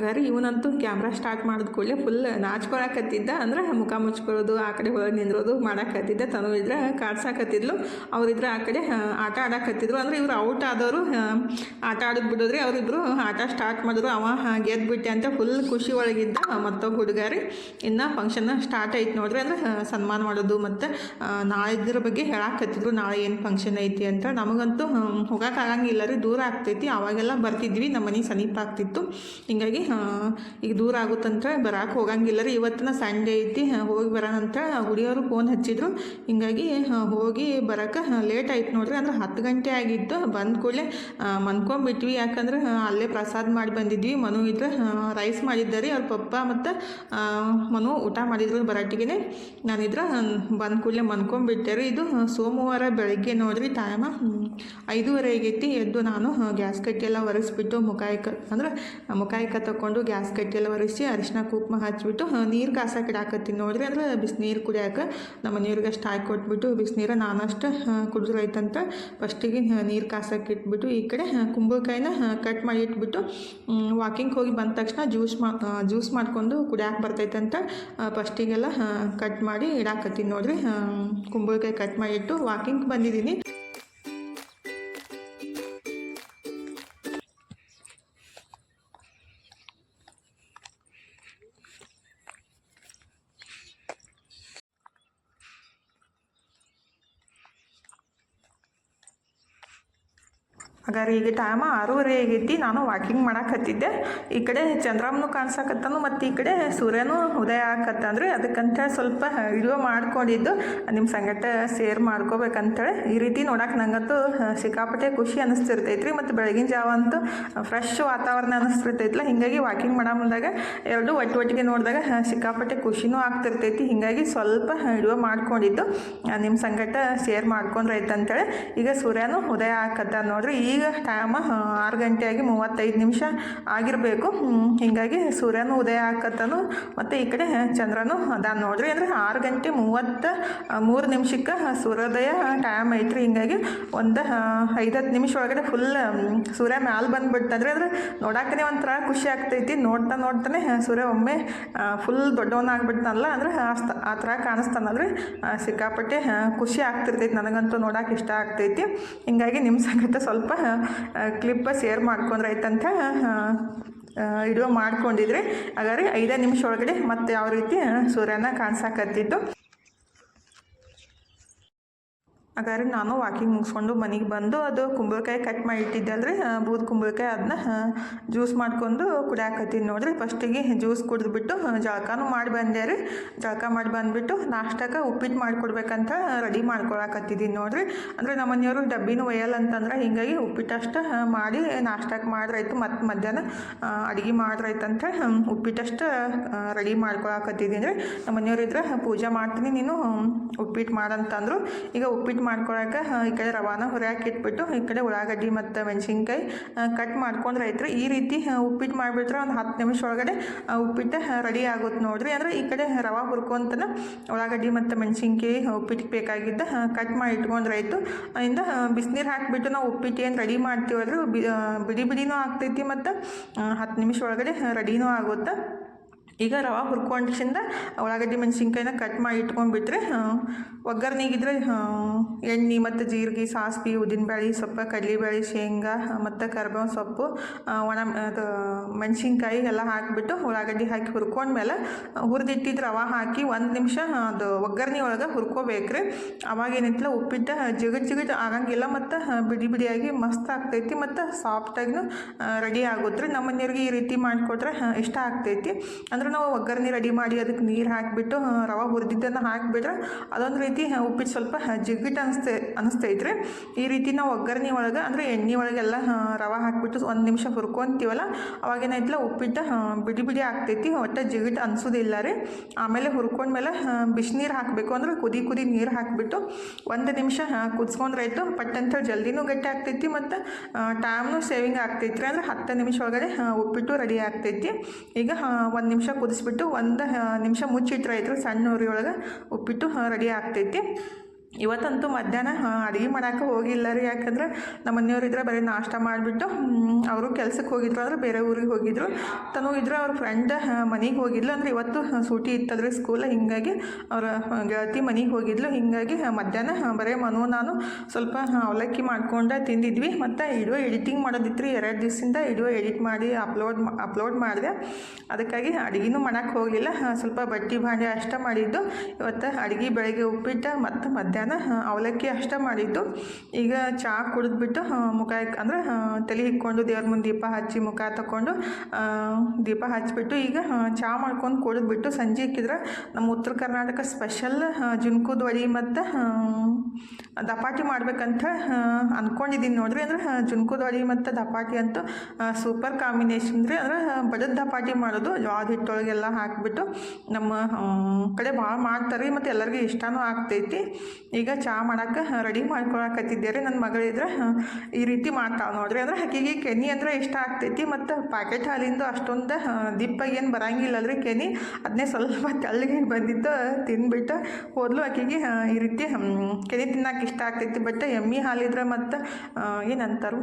Speaker 1: ಹಾಗಾದ್ರೆ ಇವನಂತೂ ಕ್ಯಾಮ್ರಾ ಸ್ಟಾರ್ಟ್ ಮಾಡಿದ ಕೂಡಲೇ ಫುಲ್ ನಾಚ್ಕೊಳಕತ್ತಿದ್ದ. ಅಂದ್ರೆ ಮುಖ ಮುಚ್ಕೊಳ್ಳೋದು, ಆ ಕಡೆ ಹೊರಗೆ ನಿಂದ್ರೋದು, ಮಾಡಾಕತ್ತಿದ್ದೆ. ತನು ಇದ್ರೆ ಕಾಡ್ಸಾಕತ್ತಿದ್ಲು ಅವರಿದ್ರೆ ಆ ಕಡೆ ಆಟ ಆಡಾಕತ್ತಿದ್ರು. ಅಂದ್ರೆ ಇವ್ರು ಔಟ್ ಆದವರು ಆಟ ಆಡೋದು ಬಿಡೋದ್ರಿ ಅವರಿಬ್ರು ಆಟ ಸ್ಟಾರ್ಟ್ ಮಾಡಿದ್ರು. ಅವ ಗೆದ್ಬಿಟ್ಟೆ ಅಂತ ಫುಲ್ ಖುಷಿ ಒಳಗಿದ್ದ ಮತ್ತೊಬ್ಬ ಹುಡುಗಾರಿ ಇನ್ನು ಫಂಕ್ಷನ್ ಸ್ಟಾರ್ಟ್ ಐತೆ ನೋಡ್ರಿ. ಅಂದ್ರೆ ಸನ್ಮಾನ ಮಾಡೋದು ಮತ್ತು ನಾಳೆ ಇದ್ರ ಬಗ್ಗೆ ಹೇಳಾಕತ್ತಿದ್ರು. ನಾಳೆ ಏನು ಫಂಕ್ಷನ್ ಐತಿ ಅಂತ. ನಮಗಂತೂ ಹೋಗೋಕ್ಕಾಗಂಗಿಲ್ಲ ರೀ. ದೂರ ಆಗ್ತೈತಿ. ಅವಾಗೆಲ್ಲ ಬರ್ತಿದ್ವಿ. ನಮ್ಮ ಮನೆ ಸಮೀಪ ಆಗ್ತಿತ್ತು. ಹಿಂಗಾಗಿ ಈಗ ದೂರ ಆಗುತ್ತಂತ ಬರಕ್ಕೆ ಹೋಗಂಗಿಲ್ಲ ರೀ ಇವತ್ತಿನ ಸಂಡೇ ಐತಿ ಹೋಗಿ ಬರೋಣಂತ ಹುಡಿಯವರು ಫೋನ್ ಹಚ್ಚಿದ್ರು. ಹಿಂಗಾಗಿ ಹೋಗಿ ಬರೋಕೆ ಲೇಟ್ ಆಯ್ತು ನೋಡ್ರಿ. ಅಂದ್ರೆ ಹತ್ತು ಗಂಟೆ ಆಗಿತ್ತು. ಬಂದ ಕೂಡಲೇ ಮನ್ಕೊಂಬಿಟ್ವಿ. ಯಾಕಂದ್ರೆ ಅಲ್ಲೇ ಪ್ರಸಾದ ಮಾಡಿ ಬಂದಿದ್ವಿ. ಮನು ಇದ್ರೆ ರೈಸ್ ಮಾಡಿದ್ದಾರೆ. ಅವ್ರ ಪಪ್ಪ ಮತ್ತು ಮನು ಊಟ ಮಾಡಿದ್ರು ಬರಾಟಿಗೆ ನಾನಿದ್ರೆ ಬಂದ ಕೂಡಲೇ ಮನ್ಕೊಂಬಿಟ್ಟೆ ರೀ ಇದು ಸೋಮವಾರ ಬೆಳಗ್ಗೆ ನೋಡ್ರಿ ಟೈಮ ಐದೂವರೆ ಆಗೈತಿ. ಎದ್ದು ನಾನು ಗ್ಯಾಸ್ ಕಟ್ಟಿ ಎಲ್ಲ ಒರೆಸ್ಬಿಟ್ಟು ಮುಖಾಯಿಕ ಅಂದ್ರೆ ಮುಖಾಯಿಕ ತಗೊಂಡು ಗ್ಯಾಸ್ ಕಟ್ಟಿ ಎಲ್ಲ ಒರೆಸಿ ಅರಿಶಿನ, ಕುಂಕುಮ ಹಚ್ಚಿಬಿಟ್ಟು ನೀರು ಕಾಸಕ್ಕೆ ಇಡಾಕತ್ತೀನಿ ನೋಡ್ರಿ ಅಂದ್ರೆ ಬಿಸಿನೀರು ಕುಡಿಯೋಕೆ ನಮ್ಮ ಮನೆಯವ್ರಿಗೆ ಅಷ್ಟು ಹಾಕಿ ಕೊಟ್ಬಿಟ್ಟು ಬಿಸಿನೀರು ನಾನಷ್ಟು ಕುಡಿದ್ರೈತಂತ ಫಸ್ಟಿಗೆ ನೀರು ಕಾಸಕ್ಕೆ ಇಟ್ಬಿಟ್ಟು ಈ ಕಡೆ ಕುಂಬಳಕಾಯಿನ ಕಟ್ ಮಾಡಿ ಇಟ್ಬಿಟ್ಟು ವಾಕಿಂಗ್ ಹೋಗಿ ಬಂದ ತಕ್ಷಣ ಜ್ಯೂಸ್ ಮಾ ಜ್ಯೂಸ್ ಮಾಡಿಕೊಂಡು ಕುಡಿಯೋಕೆ ಬರ್ತೈತಂತ ಫಸ್ಟಿಗೆಲ್ಲ ಕಟ್ ಮಾಡಿ ಇಡಾಕತ್ತೀನಿ. ನೋಡ್ರಿ ಕುಂಬಳಕಾಯಿ ಕಟ್ ಮಾಡಿ ಇಟ್ಟು ವಾಕಿಂಗ್ ಬಂದಿದ್ದೀನಿ. ಹಾಗಾದ್ರೆ ಈಗ ಟೈಮ ಆರೂವರೆ ಆಗೈತಿ, ನಾನು ವಾಕಿಂಗ್ ಮಾಡಾಕತ್ತಿದ್ದೆ ಈ ಕಡೆ ಚಂದ್ರಮ್ಮನು ಕಾಣಿಸಕತ್ತಾನು, ಮತ್ತು ಈ ಕಡೆ ಸೂರ್ಯನು ಉದಯ ಆಕತ್ತಂದ್ರೆ ಅದಕ್ಕಂತ ಸ್ವಲ್ಪ ವಿಡಿಯೋ ಮಾಡ್ಕೊಂಡಿದ್ದು. ನಿಮ್ಮ ಸಂಗಟ ಸೇರ್ ಮಾಡ್ಕೋಬೇಕಂತೇಳಿ. ಈ ರೀತಿ ನೋಡಕ್ಕೆ ನಂಗಂತೂ ಸಿಕ್ಕಾಪಟ್ಟೆ ಖುಷಿ ಅನಿಸ್ತಿರ್ತೈತ್ರಿ. ಮತ್ತು ಬೆಳಗಿನ ಜಾವ ಅಂತೂ ಫ್ರೆಶ್ ವಾತಾವರಣ ಅನಿಸ್ತಿರ್ತೈತಿಲ್ಲ ಹಿಂಗಾಗಿ ವಾಕಿಂಗ್ ಮಾಡ ಮುಂದಾಗ ಎರಡು ಒಟ್ಟು ಒಟ್ಟಿಗೆ ನೋಡಿದಾಗ ಸಿಕ್ಕಾಪಟ್ಟೆ ಖುಷಿನೂ ಆಗ್ತಿರ್ತೈತಿ. ಹಿಂಗಾಗಿ ಸ್ವಲ್ಪ ವಿಡಿಯೋ ಮಾಡ್ಕೊಂಡಿದ್ದು. ನಿಮ್ಮ ಸಂಗಟ ಸೇರ್ ಮಾಡ್ಕೊಂಡ್ರೈತಂತೇಳಿ ಈಗ ಸೂರ್ಯನು ಉದಯ ಆಗತ್ತ ನೋಡ್ರಿ. ಈಗ ಟೈಮ ಆರು ಗಂಟೆ ಆಗಿ ಮೂವತ್ತೈದು ನಿಮಿಷ ಆಗಿರಬೇಕು. ಹೀಗಾಗಿ ಸೂರ್ಯನೂ ಉದಯ ಆಕತ್ತನು, ಮತ್ತು ಈ ಕಡೆ ಚಂದ್ರನು ಅದ ನೋಡ್ರಿ ಅಂದರೆ ಆರು ಗಂಟೆ ಮೂವತ್ತ ಮೂರು ನಿಮಿಷಕ್ಕೆ ಸೂರ್ಯೋದಯ ಟೈಮ್ ಐತ್ರಿ. ಹಿಂಗಾಗಿ ಒಂದು ಐದತ್ತು ನಿಮಿಷ ಒಳಗಡೆ ಫುಲ್ ಸೂರ್ಯ ಮ್ಯಾಲೆ ಬಂದುಬಿಡ್ತಂದ್ರೆ. ಅಂದ್ರೆ ನೋಡಕ್ಕೇ ಒಂಥರ ಖುಷಿ ಆಗ್ತೈತಿ. ನೋಡ್ತಾ ನೋಡ್ತಾನೆ ಸೂರ್ಯ ಒಮ್ಮೆ ಫುಲ್ ದೊಡ್ಡವನಾಗ್ಬಿಡ್ತಾನಲ್ಲ ಅಂದ್ರೆ ಆ ಥರ ಕಾಣಿಸ್ತಾನಂದ್ರೆ ಸಿಕ್ಕಾಪಟ್ಟೆ ಖುಷಿ ಆಗ್ತಿರ್ತೈತಿ. ನನಗಂತೂ ನೋಡೋಕೆ ಇಷ್ಟ ಆಗ್ತೈತಿ. ಹಿಂಗಾಗಿ ನಿಮ್ಮ ಸಂಗತ ಸ್ವಲ್ಪ ಕ್ಲಿಪ್ಪ ಶೇರ್ ಮಾಡ್ಕೊಂಡ್ರೆ ಆಯ್ತಂತ ವಿಡಿಯೋ ಮಾಡ್ಕೊಂಡಿದ್ರೆ, ಹಾಗಾದ್ರೆ ಐದೇ ನಿಮಿಷ ಒಳಗಡೆ ಮತ್ತೆ ಯಾವ ರೀತಿ ಸೂರ್ಯನ ಕಾಣಿಸಾಕತ್ತಿದ್ದು. ಹಾಗಾದ್ರೆ ನಾನು ವಾಕಿಂಗ್ ಮುಗಿಸ್ಕೊಂಡು ಮನೆಗೆ ಬಂದು ಅದು ಕುಂಬಳಕಾಯಿ ಕಟ್ ಮಾಡಿ ಇಟ್ಟಿದ್ದಲ್ರಿ ಬೂದ್ ಕುಂಬಳಕಾಯಿ ಅದನ್ನ ಜ್ಯೂಸ್ ಮಾಡ್ಕೊಂಡು ಕುಡಿಯಾಕತ್ತೀನಿ ನೋಡ್ರಿ. ಫಸ್ಟಿಗೆ ಜ್ಯೂಸ್ ಕುಡಿದ್ಬಿಟ್ಟು ಜಳಕಾನು ಮಾಡಿ ಬಂದೆ ರೀ. ಜಳಕ ಮಾಡಿ ಬಂದ್ಬಿಟ್ಟು ನಾಷ್ಟಕ್ಕೆ ಉಪ್ಪಿಟ್ಟು ಮಾಡಿಕೊಡ್ಬೇಕಂತ ರೆಡಿ ಮಾಡ್ಕೊಳಕತ್ತಿದ್ದೀನಿ ನೋಡ್ರಿ. ಅಂದರೆ ನಮ್ಮ ಮನೆಯವರು ಡಬ್ಬಿನೂ ಒಯ್ಯಲ್ಲ ಅಂತಂದ್ರೆ, ಹಿಂಗಾಗಿ ಉಪ್ಪಿಟ್ಟಷ್ಟು ಮಾಡಿ ನಾಷ್ಟಕ್ಕೆ ಮಾಡ್ರಾಯ್ತು ಮತ್ತೆ ಮಧ್ಯಾಹ್ನ ಅಡುಗೆ ಮಾಡ್ರಾಯ್ತು ಅಂತ ಉಪ್ಪಿಟ್ಟಷ್ಟು ರೆಡಿ ಮಾಡ್ಕೊಳಕತ್ತಿದ್ದೀನಿ ರೀ. ನಮ್ಮ ಮನೆಯವರು ಇದ್ರೆ ಪೂಜೆ ಮಾಡ್ತೀನಿ ನೀನು, ಉಪ್ಪಿಟ್ಟು ಮಾಡಂತಂದ್ರು. ಈಗ ಉಪ್ಪಿಟ್ಟು ಮಾಡ್ಕೊಳಕ್ಕೆ ಈ ಕಡೆ ರವಾನ ಹೊರಗೆ ಇಟ್ಬಿಟ್ಟು ಈ ಕಡೆ ಉಳ್ಳಾಗಡ್ಡಿ ಮತ್ತು ಮೆಣಸಿನ್ಕಾಯಿ ಕಟ್ ಮಾಡ್ಕೊಂಡ್ರೆ ರೈತರು ಈ ರೀತಿ ಉಪ್ಪಿಟ್ಟು ಮಾಡಿಬಿಟ್ರೆ ಒಂದು ಹತ್ತು ನಿಮಿಷ ಒಳಗಡೆ ಉಪ್ಪಿಟ್ಟು ರೆಡಿ ಆಗುತ್ತೆ ನೋಡ್ರಿ. ಅಂದರೆ ಈ ಕಡೆ ರವೆ ಹುರ್ಕೊಂತನ ಉಳ್ಳಾಗಡ್ಡಿ ಮತ್ತು ಮೆಣಸಿನ್ಕಾಯಿ ಉಪ್ಪಿಟ್ಟು ಬೇಕಾಗಿದ್ದ ಕಟ್ ಮಾಡಿ ಇಟ್ಕೊಂಡ್ರೆ ಆಯಿತು ಇಂದ ಬಿಸಿನೀರು ಹಾಕಿಬಿಟ್ಟು ನಾವು ಉಪ್ಪಿಟ್ಟು ಏನು ರೆಡಿ ಮಾಡ್ತೀವಿ ಬಿ ಆ, ಬಿಡಿ ಬಿಡಿನೂ ಆಗ್ತೈತಿ ಮತ್ತು ಹತ್ತು ನಿಮಿಷ ಒಳಗಡೆ ರೆಡಿನೂ ಆಗುತ್ತೆ? ಈಗ ರವೆ ಹುರ್ಕೊಂಡಿಂದ ಉಳ್ಳಾಗಡ್ಡಿ ಮೆಣಸಿನ್ಕಾಯಿನ ಕಟ್ ಮಾಡಿ ಇಟ್ಕೊಂಡ್ಬಿಟ್ರೆ ಒಗ್ಗರ್ನಿಗಿದ್ರೆ ಎಣ್ಣೆ ಮತ್ತು ಜೀರಿಗೆ ಉದ್ದಿನ ಉದ್ದಿನಬೇಳೆ ಸೊಪ್ಪ ಕಡಲೆಬೇಳೆ ಶೇಂಗಾ ಮತ್ತು ಕರ್ಬೇವಿನ ಸೊಪ್ಪು ಒಣ, ಅದು ಮೆಣಸಿನ್ಕಾಯಿ ಎಲ್ಲ ಹಾಕಿಬಿಟ್ಟು ಉಳ್ಳಾಗಡ್ಡಿ ಹಾಕಿ ಹುರ್ಕೊಂಡ್ಮೇಲೆ ಹುರಿದಿಟ್ಟಿದ್ದು ರವೆ ಹಾಕಿ ಒಂದು ನಿಮಿಷ ಅದು ಒಗ್ಗರ್ನಿ ಒಳಗೆ ಹುರ್ಕೋಬೇಕ್ರಿ. ಅವಾಗ ಏನೈತಿಲ್ಲ ಉಪ್ಪಿಟ್ಟು ಜಿಗಟ್ ಜಿಗಟ್ ಆಗಂಗಿಲ್ಲ ಮತ್ತು ಬಿಡಿ ಬಿಡಿಯಾಗಿ ಮಸ್ತ್ ಆಗ್ತೈತಿ ಮತ್ತು ಸಾಫ್ಟಾಗಿನೂ ರೆಡಿ ಆಗುತ್ತೆ ನಮ್ಮ ಮನೆಯವ್ರಿಗೆ ಈ ರೀತಿ ಮಾಡಿಕೊಟ್ರೆ ಇಷ್ಟ ಆಗ್ತೈತಿ. ಅಂದ್ರೆ ನಾವು ಒಗ್ಗರಣೆ ರೆಡಿ ಮಾಡಿ ಅದಕ್ಕೆ ನೀರು ಹಾಕಿಬಿಟ್ಟು ರವೆ ಹುರಿದಿದ್ದನ್ನು ಹಾಕಿಬಿಟ್ರೆ ಅದೊಂದು ರೀತಿ ಉಪ್ಪಿಟ್ಟು ಸ್ವಲ್ಪ ಜಿಗ್ಗಿಟ್ಟು ಅನಿಸ್ತೇ, ಅನಿಸ್ತೈತ್ರಿ. ಈ ರೀತಿ ನಾವು ಒಗ್ಗರಣೆ ಒಳಗೆ, ಅಂದರೆ ಎಣ್ಣೆ ಒಳಗೆಲ್ಲ ರವೆ ಹಾಕಿಬಿಟ್ಟು ಒಂದು ನಿಮಿಷ ಹುರ್ಕೊಂತೀವಲ್ಲ ಅವಾಗೇನಾಯ್ತಲ್ಲ ಉಪ್ಪಿಟ್ಟು ಬಿಡಿ ಬಿಡಿ ಆಗ್ತೈತಿ, ಒಟ್ಟು ಜಿಗಿಟ್ ಅನಿಸೋದಿಲ್ಲ ರೀ. ಆಮೇಲೆ ಹುರ್ಕೊಂಡ್ಮೇಲೆ ಬಿಸಿನೀರು ಹಾಕಬೇಕು ಅಂದ್ರೆ ಕುದಿ ಕುದಿ ನೀರು ಹಾಕಿಬಿಟ್ಟು ಒಂದು ನಿಮಿಷ ಕುದಿಸ್ಕೊಂಡ್ರಾಯ್ತು ಪಟ್ ಅಂತೇಳಿ ಜಲ್ದಿನೂ ಗಟ್ಟಿ ಆಗ್ತೈತಿ ಮತ್ತು ಟೈಮ್ನು ಸೇವಿಂಗ್ ಆಗ್ತೈತಿ ರೀ ಅಂದ್ರೆ ಹತ್ತು ನಿಮಿಷ ಒಳಗಡೆ ಉಪ್ಪಿಟ್ಟು ರೆಡಿ ಆಗ್ತೈತಿ. ಈಗ ಒಂದು ನಿಮಿಷ ಕುದಿಸ್ಬಿಟ್ಟು ಒಂದು ನಿಮಿಷ ಮುಚ್ಚಿಟ್ರೆ ಆಯ್ತು ಸಣ್ಣ ಉರಿ ಒಳಗೆ ಉಪ್ಪಿಟ್ಟು ರೆಡಿ ಆಗ್ತೈತಿ. ಇವತ್ತಂತೂ ಮಧ್ಯಾಹ್ನ ಅಡುಗೆ ಮಾಡೋಕೆ ಹೋಗಿಲ್ಲ ರೀ. ಯಾಕಂದ್ರೆ ನಮ್ಮ ಮನೆಯವ್ರು ಇದ್ರೆ ಬರೀ ನಾಷ್ಟ ಮಾಡಿಬಿಟ್ಟು ಅವರು ಕೆಲ್ಸಕ್ಕೆ ಹೋಗಿದ್ರು ಅಂದ್ರೆ ಬೇರೆ ಊರಿಗೆ ಹೋಗಿದ್ರು. ತನು ಇದ್ರೆ ಅವ್ರ ಫ್ರೆಂಡ್ ಮನೆಗೆ ಹೋಗಿದ್ಲು. ಅಂದ್ರೆ ಇವತ್ತು ಸೂಟಿ ಇತ್ತಲ್ರಿ ಸ್ಕೂಲ್ ಹಿಂಗಾಗಿ ಅವರ ಗೆಳತಿ ಮನೆಗೆ ಹೋಗಿದ್ಲು. ಹಿಂಗಾಗಿ ಮಧ್ಯಾಹ್ನ ಬರೀ ಮನು, ನಾನು ಸ್ವಲ್ಪ ಅವಲಕ್ಕಿ ಮಾಡ್ಕೊಂಡು, ತಿಂದಿದ್ವಿ. ಮತ್ತು ವಿಡಿಯೋ ಎಡಿಟಿಂಗ್ ಮಾಡೋದಿತ್ತು ರೀ ಎರಡು ದಿವಸದಿಂದ ವಿಡಿಯೋ ಎಡಿಟ್ ಮಾಡಿ, ಅಪ್ಲೋಡ್ ಅಪ್ಲೋಡ್ ಮಾಡಿದೆ. ಅದಕ್ಕಾಗಿ ಅಡುಗೆನೂ ಮಾಡೋಕ್ಕೆ ಹೋಗಲಿಲ್ಲ ಸ್ವಲ್ಪ ಬಟ್ಟೆ ಭಾಂಡೆ ಅಷ್ಟೇ ಮಾಡಿದ್ದು. ಇವತ್ತು ಅಡುಗೆ, ಬೆಳಗ್ಗೆ ಉಪ್ಪಿಟ್ಟು ಮತ್ತು ಮಧ್ಯಾಹ್ನ ಅವಲಕ್ಕಿ ಅಷ್ಟೇ ಮಾಡಿದ್ದು. ಈಗ ಚಹಾ ಕುಡಿದ್ಬಿಟ್ಟು ಮುಖ ಅಂದರೆ ತಲೆ ಹಿಕ್ಕೊಂಡು ದೇವ್ರ ಮುಂದೆ ದೀಪ ಹಚ್ಚಿ ಮುಖ ತಗೊಂಡು ದೀಪ ಹಚ್ಚಿಬಿಟ್ಟು ಈಗ ಚಹಾ ಮಾಡ್ಕೊಂಡು ಕುಡಿದ್ಬಿಟ್ಟು ಸಂಜೆ ಇಕ್ಕಿದ್ರೆ ನಮ್ಮ ಉತ್ತರ ಕರ್ನಾಟಕ ಸ್ಪೆಷಲ್ ಜುನ್ಕುದ್ ವಡಿ ಮತ್ತು ದಪಾಟಿ ಮಾಡ್ಬೇಕಂತ ಅಂದ್ಕೊಂಡಿದ್ದೀನಿ ನೋಡ್ರಿ. ಅಂದ್ರೆ ಜುನ್ಕುದ್ ವಡಿ ಮತ್ತು ದಪಾಟಿ ಅಂತೂ ಸೂಪರ್ ಕಾಂಬಿನೇಷನ್ ರೀ. ಅಂದ್ರೆ ಬಡದ ದಪಾಟಿ ಮಾಡೋದು ಜೋಳದ ಹಿಟ್ಟೊಳಗೆಲ್ಲ ಹಾಕಿಬಿಟ್ಟು ನಮ್ಮ ಕಡೆ ಭಾಳ ಮಾಡ್ತಾರೆ ಮತ್ತು ಎಲ್ಲರಿಗೂ ಇಷ್ಟನೂ ಆಗ್ತೈತಿ. ಈಗ ಚಹಾ ಮಾಡಕ್ಕೆ ರೆಡಿ ಮಾಡ್ಕೊಳಕತ್ತಿದ್ದೆ ರೀ ನನ್ನ ಮಗಳಿದ್ರೆ ಈ ರೀತಿ ಮಾಡ್ತಾವೆ ನೋಡ್ರಿ. ಅಂದ್ರೆ ಆಕೆಗೆ ಕೆನಿ ಅಂದ್ರೆ ಇಷ್ಟ ಆಗ್ತೈತಿ, ಮತ್ತು ಪ್ಯಾಕೆಟ್ ಹಾಲಿಂದು ಅಷ್ಟೊಂದು ದಿಪ್ಪಾಗಿ ಏನು ಬರಂಗಿಲ್ಲಲ್ರಿ ಕೆನಿ. ಅದನ್ನೇ ಸ್ವಲ್ಪ ತೆಳ್ಳಗೆ ಬಂದಿದ್ದು, ತಿನ್ಬಿಟ್ಟು ಹೋದ್ಲು ಆಕೆಗೆ ಈ ರೀತಿ ಕೆನಿ ತಿನ್ನಕ್ಕೆ ಇಷ್ಟ ಆಗ್ತೈತಿ. ಬಟ್ ಎಮ್ಮಿ ಹಾಲಿದ್ರೆ ಮತ್ತು ಏನಂತಾರೆ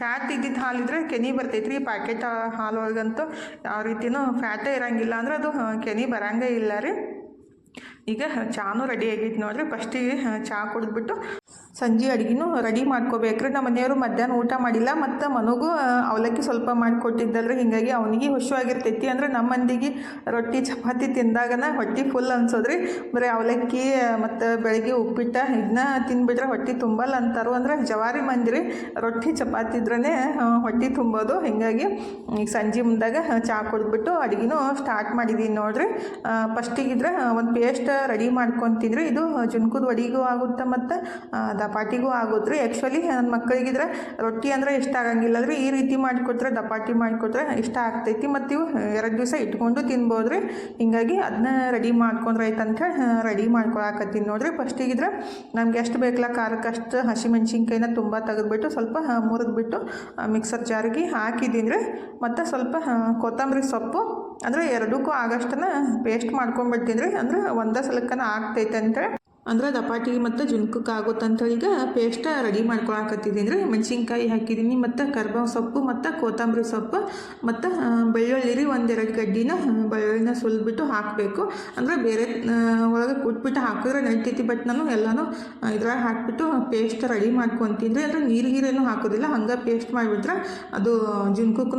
Speaker 1: ಫ್ಯಾಟ್ ಇದ್ದಿದ್ದ ಹಾಲಿದ್ರೆ ಕೆನಿ ರೀ ಪ್ಯಾಕೆಟ್ ಹಾಲು ಒಳಗಂತೂ ಯಾವ ರೀತಿನೂ ಫ್ಯಾಟೇ ಇರಂಗಿಲ್ಲ ಅಂದ್ರೆ ಅದು ಕೆನಿ ಬರಂಗೇ ಇಲ್ಲ ರೀ. ಈಗ ಚಾನು ರೆಡಿ ಆಗೈತೆ ನೋಡ್ರಿ ಫಸ್ಟಿಗೆ ಚಹಾ ಕುಡಿದ್ಬಿಟ್ಟು ಸಂಜೆ ಅಡುಗೆನೂ ರೆಡಿ ಮಾಡ್ಕೋಬೇಕ್ರಿ. ನಮ್ಮ ಮನೆಯವರು ಮಧ್ಯಾಹ್ನ ಊಟ ಮಾಡಿಲ್ಲ, ಮತ್ತು ಮನಗೂ ಅವಲಕ್ಕಿ ಸ್ವಲ್ಪ ಮಾಡಿಕೊಟ್ಟಿದ್ದಲ್ರಿ. ಹೀಗಾಗಿ ಅವನಿಗೆ ಹುಷವಾಗಿರ್ತೈತಿ. ಅಂದ್ರೆ ನಮ್ಮ ಮಂದಿಗೆ ರೊಟ್ಟಿ, ಚಪಾತಿ ತಿಂದಾಗನ ಹೊಟ್ಟೆ ಫುಲ್ ಅನ್ಸೋದ್ರಿ. ಬರೀ ಅವಲಕ್ಕಿ ಮತ್ತು ಬೆಳಗ್ಗೆ ಉಪ್ಪಿಟ್ಟ ಇದನ್ನ ತಿನ್ಬಿಟ್ರೆ ಹೊಟ್ಟೆ ತುಂಬಲ್ಲ ಅಂತಾರು. ಅಂದ್ರೆ ಜವಾರಿ ಮಂದಿರಿ, ರೊಟ್ಟಿ, ಚಪಾತಿ ಇದ್ರೇ ಹೊಟ್ಟೆ ತುಂಬೋದು. ಹೀಗಾಗಿ ಈಗ ಸಂಜೆ ಮುಂದಾಗ ಚಹಾ ಕುಡಿದ್ಬಿಟ್ಟು ಅಡುಗೆನೂ ಸ್ಟಾರ್ಟ್ ಮಾಡಿದ್ದೀನಿ ನೋಡ್ರಿ. ಫಸ್ಟಿಗಿದ್ರೆ ಒಂದು ಪೇಸ್ಟ್ ರೆಡಿ ಮಾಡ್ಕೊತಿದ್ರಿ. ಇದು ಜುನ್ಕುದ ವಡಿಗೂ ಆಗುತ್ತೆ ಮತ್ತು ದಪಾಟಿಗೂ ಆಗುತ್ತೆ ರೀ ಆ್ಯಕ್ಚುಲಿ ನನ್ನ ಮಕ್ಕಳಿಗಿದ್ರೆ ರೊಟ್ಟಿ ಅಂದರೆ ಇಷ್ಟ ಆಗಂಗಿಲ್ಲ. ರೀ ಈ ರೀತಿ ಮಾಡಿಕೊಟ್ರೆ, ದಪಾಟಿ ಮಾಡಿಕೊಟ್ರೆ ಇಷ್ಟ ಆಗ್ತೈತಿ. ಮತ್ತು ಇವು ಎರಡು ದಿವಸ ಇಟ್ಕೊಂಡು ತಿನ್ಬೋದು ರೀ ಹಿಂಗಾಗಿ ಅದನ್ನ ರೆಡಿ ಮಾಡ್ಕೊಂಡ್ರೆ ಆಯ್ತು ರೆಡಿ ಮಾಡ್ಕೊಳಕತ್ತೀನಿ ನೋಡಿರಿ. ಫಸ್ಟಿಗಿದ್ರೆ ನಮ್ಗೆ ಎಷ್ಟು ಬೇಕಲ್ಲ ಖಾರಕ್ಕಷ್ಟು ಹಸಿಮೆಣ್ಸಿನ್ಕಾಯಿನ ತುಂಬ ತೆಗೆದುಬಿಟ್ಟು ಸ್ವಲ್ಪ ಮುರಿದ್ಬಿಟ್ಟು ಮಿಕ್ಸರ್ ಜಾರಿಗೆ ಹಾಕಿದ್ದೀನಿ ರೀ ಮತ್ತು ಸ್ವಲ್ಪ ಕೊತ್ತಂಬರಿ ಸೊಪ್ಪು, ಅಂದರೆ ಎರಡಕ್ಕೂ ಆಗಷ್ಟನ್ನ ಪೇಸ್ಟ್ ಮಾಡ್ಕೊಂಡ್ಬಿಡ್ತೀನಿ ರೀ ಅಂದ್ರೆ ಒಂದೇ ಸಲಕ್ಕನ ಆಗ್ತೈತೆ ಅಂತೇಳಿ ಅಂದ್ರೆ ದಪಾಟಿ ಮತ್ತು ಜುನ್ಕಕ್ಕೆ ಆಗುತ್ತೆ ಅಂತೇಳಿ ಈಗ ಪೇಸ್ಟ್ ರೆಡಿ ಮಾಡ್ಕೊಳಕತ್ತಿದ್ದೀನಿ ಅಂದ್ರೆ ಮೆಣಸಿನ್ಕಾಯಿ ಹಾಕಿದ್ದೀನಿ ಮತ್ತು ಕರ್ಬೇವು ಸೊಪ್ಪು, ಮತ್ತು ಕೊತ್ತಂಬರಿ ಸೊಪ್ಪು, ಮತ್ತು ಬೆಳ್ಳುಳ್ಳಿ ರೀ ಒಂದೆರಡು ಗಡ್ಡಿನ ಬೆಳ್ಳುಳ್ಳಿನ ಸುಲಿದ್ಬಿಟ್ಟು ಹಾಕಬೇಕು. ಅಂದರೆ ಬೇರೆ ಒಳಗೆ ಕುಟ್ಬಿಟ್ಟು ಹಾಕಿದ್ರೆ ನಡಿತೈತಿ ಬಟ್ ನಾನು ಎಲ್ಲನೂ ಇದ್ರಾಗ ಹಾಕಿಬಿಟ್ಟು ಪೇಸ್ಟ್ ರೆಡಿ ಮಾಡ್ಕೊತೀನಿ ಅಂದರೆ ನೀರು ಗೀರೇನು ಹಾಕೋದಿಲ್ಲ, ಹಂಗೆ ಪೇಸ್ಟ್ ಮಾಡಿಬಿಟ್ರೆ ಅದು ಜುನ್ಕಕ್ಕೂ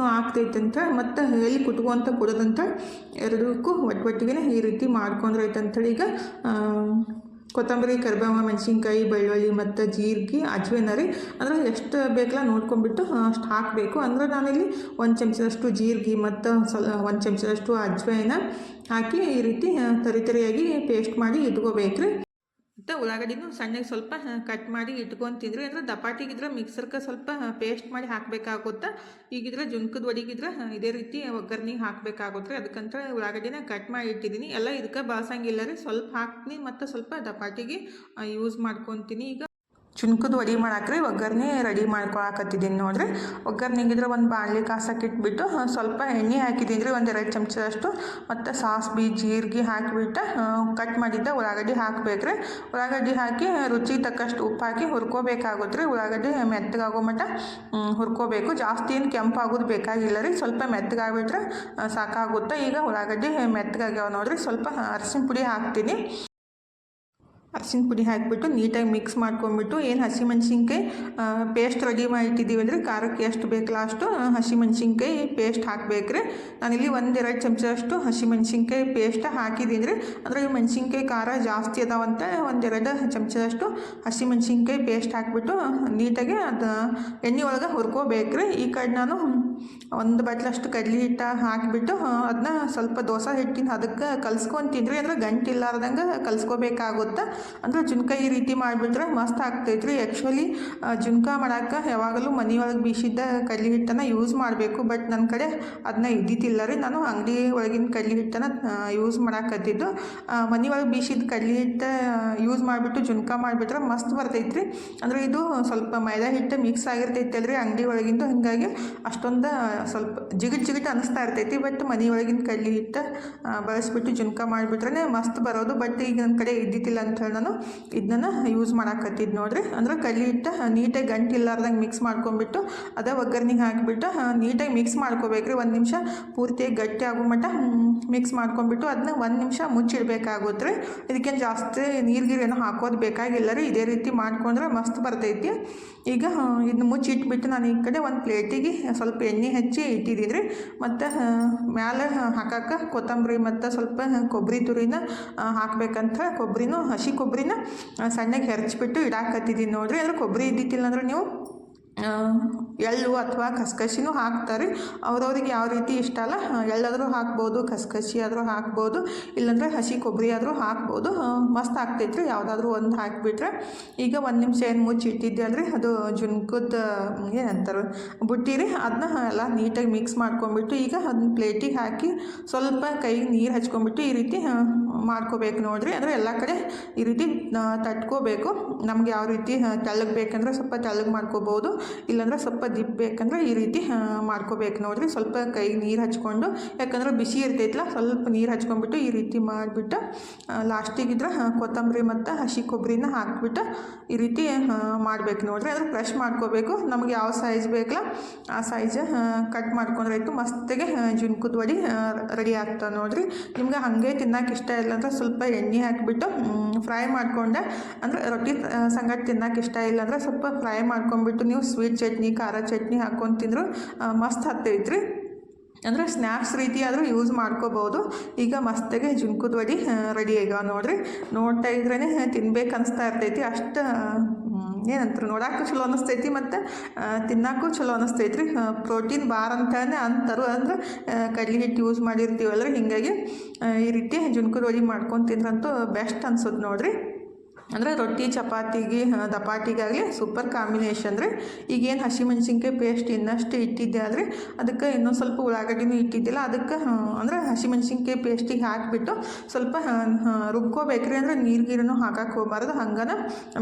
Speaker 1: ಅಂತ, ಮತ್ತು ಹೇಳಿ ಕುಟ್ಕೊಂತ ಕೊಡೋದಂತ ಎರಡಕ್ಕೂ ಒಟ್ಟು ಒಟ್ಟಿಗೆ ಈ ರೀತಿ ಮಾಡ್ಕೊಂಡ್ರೆ ಐತೆ ಅಂತೇಳಿ ಈಗ ಕೊತ್ತಂಬರಿ, ಕರಿಬೇವು, ಮೆಣಸಿನ್ಕಾಯಿ, ಬೆಳ್ಳುಳ್ಳಿ ಮತ್ತು ಜೀರಿಗೆ ಅಜ್ವೇನ ರೀ ಅಂದರೆ ಎಷ್ಟು ಬೇಕಲ್ಲ ನೋಡ್ಕೊಂಡ್ಬಿಟ್ಟು ಅಷ್ಟು ಹಾಕಬೇಕು. ಅಂದರೆ ನಾನಿಲ್ಲಿ ಒಂದು ಚಮಚದಷ್ಟು ಜೀರಿಗೆ ಮತ್ತು ಸ್ವಲ್ಪ ಒಂದು ಚಮಚದಷ್ಟು ಅಜ್ವೇನ ಹಾಕಿ ಈ ರೀತಿ ತರಿ ತರಿಯಾಗಿ ಪೇಸ್ಟ್ ಮಾಡಿ ಇಟ್ಕೋಬೇಕು ರೀ ಮತ್ತು ಉಳ್ಳಾಗಡ್ಡಿನೂ ಸಣ್ಣಗೆ ಸ್ವಲ್ಪ ಕಟ್ ಮಾಡಿ ಇಟ್ಕೊತಿದ್ರಿ ಅಂದರೆ ದಪಾಟಿಗಿದ್ರೆ ಮಿಕ್ಸರ್ಗೆ ಸ್ವಲ್ಪ ಪೇಸ್ಟ್ ಮಾಡಿ ಹಾಕಬೇಕಾಗುತ್ತೆ. ಈಗಿದ್ರೆ ಜುನ್ಕದ ಒಡಿಗಿದ್ರೆ ಇದೇ ರೀತಿ ಒಗ್ಗರ್ನಿಗೆ ಹಾಕಬೇಕಾಗುತ್ತೆ. ಅದಕ್ಕಂತ ಉಳ್ಳಾಗಡ್ಡಿನ ಕಟ್ ಮಾಡಿ ಇಟ್ಟಿದ್ದೀನಿ. ಎಲ್ಲ ಇದಕ್ಕೆ ಬಳಸಂಗಿಲ್ಲ ರೀ. ಸ್ವಲ್ಪ ಹಾಕ್ತೀನಿ, ಮತ್ತು ಸ್ವಲ್ಪ ದಪಾಟಿಗೆ ಯೂಸ್ ಮಾಡ್ಕೊತೀನಿ. ಈಗ ಚುನ್ಕದ ಒಡಿ ಮಾಡಾಕ್ರಿ, ಒಗ್ಗರಣೆ ರೆಡಿ ಮಾಡ್ಕೊಳಕತ್ತಿದ್ದೀನಿ ನೋಡ್ರಿ. ಒಗ್ಗರಣೆಗಿದ್ರೆ ಒಂದು ಬಾಣಲಿ ಕಾಸಕ್ಕೆ ಇಟ್ಬಿಟ್ಟು ಸ್ವಲ್ಪ ಎಣ್ಣೆ ಹಾಕಿದ್ದೀನಿ ರೀ ಒಂದು ಎರಡು ಚಮಚದಷ್ಟು. ಮತ್ತು ಸಾಸ್ಬಿ ಜೀರಿಗೆ ಹಾಕಿಬಿಟ್ಟು ಕಟ್ ಮಾಡಿದ್ದ ಉಳ್ಳಾಗಡ್ಡಿ ಹಾಕಬೇಕ್ರಿ. ಉಳ್ಳಾಗಡ್ಡಿ ಹಾಕಿ ರುಚಿಗೆ ತಕ್ಕಷ್ಟು ಉಪ್ಪು ಹಾಕಿ ಹುರ್ಕೋಬೇಕಾಗುತ್ತೆ ರೀ ಉಳ್ಳಾಗಡ್ಡಿ ಮೆತ್ತಗಾಗೋ ಮಟ್ಟ ಹುರ್ಕೋಬೇಕು. ಜಾಸ್ತಿ ಏನು ಕೆಂಪಾಗೋದು ಬೇಕಾಗಿಲ್ಲ ರೀ, ಸ್ವಲ್ಪ ಮೆತ್ತಗಾಗ್ಬಿಟ್ರೆ ಸಾಕಾಗುತ್ತೆ. ಈಗ ಉಳ್ಳಾಗಡ್ಡಿ ಮೆತ್ತಗಾಗ್ಯಾವ ನೋಡ್ರಿ, ಸ್ವಲ್ಪ ಅರಸಿನ ಪುಡಿ ಹಾಕ್ತೀನಿ. ಅರ್ಶಿನ ಪುಡಿ ಹಾಕಿಬಿಟ್ಟು ನೀಟಾಗಿ ಮಿಕ್ಸ್ ಮಾಡ್ಕೊಂಬಿಟ್ಟು ಏನು ಹಸಿಮೆಣ್ಸಿನ್ಕಾಯಿ ಪೇಸ್ಟ್ ರೆಡಿ ಮಾಡಿ ಇಟ್ಟಿದ್ದೀವಿ ಅಂದರೆ ಖಾರಕ್ಕೆ ಎಷ್ಟು ಬೇಕಲ್ಲ ಅಷ್ಟು ಹಸಿಮೆಣ್ಸಿನ್ಕಾಯಿ ಪೇಸ್ಟ್ ಹಾಕ್ಬೇಕ್ರಿ. ನಾನಿಲ್ಲಿ ಒಂದೆರಡು ಚಮಚದಷ್ಟು ಹಸಿಮೆಣ್ಸಿನ್ಕಾಯಿ ಪೇಸ್ಟ್ ಹಾಕಿದ್ದೀನಿ ಅಂದರೆ ಈ ಮೆಣಸಿನ್ಕಾಯಿ ಖಾರ ಜಾಸ್ತಿ ಅದಾವಂತ ಒಂದೆರಡು ಚಮಚದಷ್ಟು ಹಸಿಮೆಣ್ಸಿನ್ಕಾಯಿ ಪೇಸ್ಟ್ ಹಾಕಿಬಿಟ್ಟು ನೀಟಾಗಿ ಅದು, ಎಣ್ಣೆ ಒಳಗೆ ಹುರ್ಕೋಬೇಕ್ರಿ. ಈ ಕಡೆ ನಾನು ಒಂದು ಬಟ್ಲಷ್ಟು ಕಡ್ಲಿ ಹಿಟ್ಟು ಹಾಕಿಬಿಟ್ಟು ಅದನ್ನ ಸ್ವಲ್ಪ ದೋಸೆ ಹಿಟ್ಟಿನ ಅದಕ್ಕೆ ಕಲ್ಸ್ಕೊಂತೀನಿ ಅಂದರೆ ಅಂದ್ರೆ ಗಂಟಿಲ್ಲಾರ್ದಂಗೆ ಕಲ್ಸ್ಕೋಬೇಕಾಗುತ್ತೆ. ಅಂದ್ರೆ ಜುನ್ಕ ಈ ರೀತಿ ಮಾಡಿಬಿಟ್ರೆ ಮಸ್ತ್ ಆಗ್ತೈತೆ ರೀ ಆ್ಯಕ್ಚುಲಿ ಜುನ್ಕ ಮಾಡಕ್ಕೆ ಯಾವಾಗಲೂ ಮನೆಯೊಳಗೆ ಬೀಸಿದ್ದ ಕಡ್ಲಿ ಹಿಟ್ಟನ್ನು ಯೂಸ್ ಮಾಡಬೇಕು. ಬಟ್ ನನ್ನ ಕಡೆ ಅದನ್ನ ಇದ್ದಿದ್ದಿಲ್ಲ ರೀ. ನಾನು ಅಂಗಡಿ ಒಳಗಿನ ಕಡ್ಲಿ ಹಿಟ್ಟನ್ನು ಯೂಸ್ ಮಾಡಾಕತ್ತಿದ್ದು. ಮನೆಯೊಳಗೆ ಬೀಸಿದ ಕಡ್ಲಿ ಹಿಟ್ಟು ಯೂಸ್ ಮಾಡಿಬಿಟ್ಟು ಜುನ್ಕ ಮಾಡಿಬಿಟ್ರೆ ಮಸ್ತ್ ಬರ್ತೈತೆ ರೀ ಅಂದರೆ ಇದು ಸ್ವಲ್ಪ ಮೈದಾ ಹಿಟ್ಟು ಮಿಕ್ಸ್ ಆಗಿರ್ತೈತೆ ಅಲ್ರಿ ಅಂಗಡಿ ಒಳಗಿಂದು. ಹಿಂಗಾಗಿ ಅಷ್ಟೊಂದು ಸ್ವಲ್ಪ ಜಿಗಿಟ್ ಜಿಗಿಟ್ ಅನಿಸ್ತಾ ಇರ್ತೈತಿ. ಬಟ್ ಮನೆಯೊಳಗಿನ ಕಡ್ಲಿ ಹಿಟ್ಟು ಬಳಸಿಬಿಟ್ಟು ಜುನ್ಕ ಮಾಡಿಬಿಟ್ರೆ ಮಸ್ತ್ ಬರೋದು. ಬಟ್ ಈಗ ನನ್ನ ಕಡೆ ಇದ್ದಿದ್ದಿಲ್ಲ ಅಂತ ನಾನು ಇದನ್ನ ಯೂಸ್ ಮಾಡಾಕತ್ತಿದ್ದು ನೋಡ್ರಿ. ಅಂದ್ರೆ ಕಲ್ಲಿ ಇಟ್ಟು ನೀಟಾಗಿ ಗಂಟು ಇಲ್ಲಾರ್ದಂಗೆ ಮಿಕ್ಸ್ ಮಾಡ್ಕೊಂಬಿಟ್ಟು, ಅದೇ ಒಗ್ಗರ್ನಿಗೆ ಹಾಕಿಬಿಟ್ಟು ನೀಟಾಗಿ ಮಿಕ್ಸ್ ಮಾಡ್ಕೋಬೇಕ್ರಿ. ಒಂದು ನಿಮಿಷ ಪೂರ್ತಿಯಾಗಿ ಗಟ್ಟಿ ಆಗೋ ಮಟ್ಟ ಮಿಕ್ಸ್ ಮಾಡ್ಕೊಂಬಿಟ್ಟು ಅದನ್ನ ಒಂದು ನಿಮಿಷ ಮುಚ್ಚಿಡಬೇಕಾಗುತ್ತೆ ರೀ ಇದಕ್ಕೇನು ಜಾಸ್ತಿ ನೀರು ಏನೋ ಹಾಕೋದು ಬೇಕಾಗಿಲ್ಲ ರೀ. ಇದೇ ರೀತಿ ಮಾಡ್ಕೊಂಡ್ರೆ ಮಸ್ತ್ ಬರ್ತೈತಿ. ಈಗ ಇದನ್ನ ಮುಚ್ಚಿಟ್ಬಿಟ್ಟು ನಾನು ಈ ಕಡೆ ಒಂದು ಪ್ಲೇಟಿಗೆ ಸ್ವಲ್ಪ ಎಣ್ಣೆ ಹಚ್ಚಿ ಇಟ್ಟಿದ್ದೀನಿ ರೀ. ಮತ್ತು ಮ್ಯಾಲೆ ಹಾಕಕ್ಕೆ ಕೊತ್ತಂಬರಿ ಮತ್ತು ಸ್ವಲ್ಪ ಕೊಬ್ಬರಿ ತುರಿನ ಹಾಕ್ಬೇಕಂತ ಕೊಬ್ಬರಿನೂ ಹಸಿ ಕೊಬ್ಬರಿನ ಸಣ್ಣಗೆ ಹೆರ್ಚ್ಬಿಟ್ಟು ಇಡಾಕತ್ತಿದ್ದೀನಿ ನೋಡ್ರಿ. ಅಂದ್ರೆ ಕೊಬ್ಬರಿ ಇದ್ದಿತ್ತಿಲ್ಲ ಅಂದ್ರೆ ನೀವು ಎಳ್ಳು ಅಥವಾ ಕಸ್ಕಸಿನೂ ಹಾಕ್ತಾರೆ. ಅವ್ರವ್ರಿಗೆ ಯಾವ ರೀತಿ ಇಷ್ಟ ಅಲ್ಲ ಎಳ್ಳಾದರೂ ಹಾಕ್ಬೋದು ಕಸ್ಕಸಿ ಆದರೂ ಹಾಕ್ಬೋದು, ಇಲ್ಲಾಂದರೆ ಹಸಿ ಕೊಬ್ಬರಿ ಆದರೂ ಹಾಕ್ಬೋದು. ಮಸ್ತ್ ಆಗ್ತೈತ್ರಿ, ಯಾವುದಾದ್ರೂ ಒಂದು ಹಾಕಿಬಿಟ್ರೆ. ಈಗ ಒಂದು ನಿಮಿಷ ಏನು ಮುಚ್ಚಿ ಇಟ್ಟಿದ್ದೆ ಅಲ್ರಿ ಅದು ಜುನ್ಕದ, ಏನಂತಾರೆ, ಬುಟ್ಟಿ ರೀ ಅದನ್ನ ಎಲ್ಲ ನೀಟಾಗಿ ಮಿಕ್ಸ್ ಮಾಡ್ಕೊಂಬಿಟ್ಟು ಈಗ ಅದನ್ನ ಪ್ಲೇಟಿಗೆ ಹಾಕಿ ಸ್ವಲ್ಪ ಕೈಗೆ ನೀರು ಹಚ್ಕೊಂಬಿಟ್ಟು ಈ ರೀತಿ ಮಾಡ್ಕೋಬೇಕು ನೋಡ್ರಿ. ಅಂದರೆ ಎಲ್ಲ ಕಡೆ ಈ ರೀತಿ ತಟ್ಕೋಬೇಕು. ನಮ್ಗೆ ಯಾವ ರೀತಿ ತೆಳ್ಳಗೆ ಬೇಕಂದ್ರೆ ಸ್ವಲ್ಪ ತೆಳ್ಳಗೆ ಮಾಡ್ಕೋಬೋದು. ಇಲ್ಲಾಂದ್ರೆ ಸ್ವಲ್ಪ ದಿಪ್ ಬೇಕಂದ್ರೆ ಈ ರೀತಿ ಮಾಡ್ಕೋಬೇಕು. ನೋಡಿರಿ ಸ್ವಲ್ಪ ಕೈಗೆ ನೀರು ಹಚ್ಕೊಂಡು ಯಾಕಂದ್ರೆ ಬಿಸಿ ಇರ್ತೈತಲ್ಲ ಸ್ವಲ್ಪ ನೀರು ಹಚ್ಕೊಂಡ್ಬಿಟ್ಟು ಈ ರೀತಿ ಮಾಡಿಬಿಟ್ಟು ಲಾಸ್ಟಿಗಿದ್ರೆ ಕೊತ್ತಂಬರಿ ಮತ್ತು ಹಸಿ ಕೊಬ್ಬರಿನ ಹಾಕ್ಬಿಟ್ಟು ಈ ರೀತಿ ಮಾಡಬೇಕು. ನೋಡಿರಿ ಅದ್ರ ಫ್ರೆಶ್ ಮಾಡ್ಕೋಬೇಕು. ನಮ್ಗೆ ಯಾವ ಸೈಜ್ ಬೇಕಲ್ಲ ಆ ಸೈಜ್ ಕಟ್ ಮಾಡ್ಕೊಂಡ್ರೆ ಇತ್ತು ಮಸ್ತಿಗೆ ಜುನ್ಕುದ ವಡಿ ರೆಡಿ ಆಗ್ತವೆ ನೋಡಿರಿ ನಿಮ್ಗೆ ಹಾಗೆ ತಿನ್ನಕ್ಕೆ ಇಷ್ಟ ಇಲ್ಲ ಅಂದ್ರೆ ಸ್ವಲ್ಪ ಎಣ್ಣೆ ಹಾಕಿಬಿಟ್ಟು ಫ್ರೈ ಮಾಡ್ಕೊಂಡೆ. ಅಂದರೆ ರೊಟ್ಟಿ ಆ, ತಿನ್ನೋಕೆ ಇಷ್ಟ ಇಲ್ಲ ಅಂದರೆ ಸ್ವಲ್ಪ ಫ್ರೈ ಮಾಡ್ಕೊಂಡ್ಬಿಟ್ಟು ನೀವು ಸ್ವೀಟ್ ಚಟ್ನಿ, ಖಾರ ಚಟ್ನಿ ಹಾಕ್ಕೊಂಡು ತಿಂದ್ರು ಮಸ್ತ್ ಮಸ್ತ್ ರೀ ಅಂದರೆ ಸ್ನ್ಯಾಕ್ಸ್ ರೀತಿ ಆದರೂ ಯೂಸ್ ಮಾಡ್ಕೋಬೋದು. ಈಗ ಮಸ್ತಾಗಿ ಜುನ್ಕುದ ವಡಿ ರೆಡಿ ಆಗ್ಯಾವ ನೋಡ್ರಿ. ನೋಡ್ತಾ ಇದ್ರೇ ತಿನ್ಬೇಕು ಅನಿಸ್ತಾ ಇರ್ತೈತಿ. ಅಷ್ಟು ಏನಂತಾರೆ ನೋಡೋಕ್ಕೂ ಚಲೋ ಅನಿಸ್ತೈತಿ ಮತ್ತು ತಿನ್ನೋಕ್ಕೂ ಚಲೋ ಅನಿಸ್ತೈತಿ ರೀ ಪ್ರೋಟೀನ್ ಬಾರ್ ಅಂತಾನೆ ಅಂತಾರು ಅಂದ್ರೆ ಕಡ್ಲಿ ಹಿಟ್ಟು ಯೂಸ್ ಮಾಡಿರ್ತೀವಲ್ಲ ರೀ ಹೀಗಾಗಿ ಈ ರೀತಿ ಜುನ್ಕುದ ವಡಿ ಮಾಡ್ಕೊಂಡು ತಿಂದ್ರಂತೂ ಬೆಸ್ಟ್ ಅನ್ಸುತ್ತೆ ನೋಡ್ರಿ. ಅಂದರೆ ರೊಟ್ಟಿ, ಚಪಾತಿಗೆ ದಪಾಟಿಗಾಗಲಿ ಸೂಪರ್ ಕಾಂಬಿನೇಷನ್ ರೀ ಈಗೇನು ಹಸಿಮೆಣ್ಸಿನ್ಕಾಯಿ ಪೇಸ್ಟ್ ಇನ್ನಷ್ಟು ಇಟ್ಟಿದ್ದೆ ಆದರೆ ಅದಕ್ಕೆ ಇನ್ನೊಂದು ಸ್ವಲ್ಪ ಉಳ್ಳಾಗಡ್ಡಿನೂ ಇಟ್ಟಿದ್ದಿಲ್ಲ. ಅದಕ್ಕೆ ಅಂದರೆ ಹಸಿಮೆಣ್ಸಿನ್ಕಾಯಿ ಪೇಸ್ಟಿಗೆ ಹಾಕಿಬಿಟ್ಟು ಸ್ವಲ್ಪ ರುಬ್ಕೋಬೇಕ್ರಿ. ಅಂದರೆ ನೀರು ಗೀರನ್ನು ಹಾಕಕ್ಕೆ ಹೋಗ್ಬಾರ್ದು. ಹಂಗನ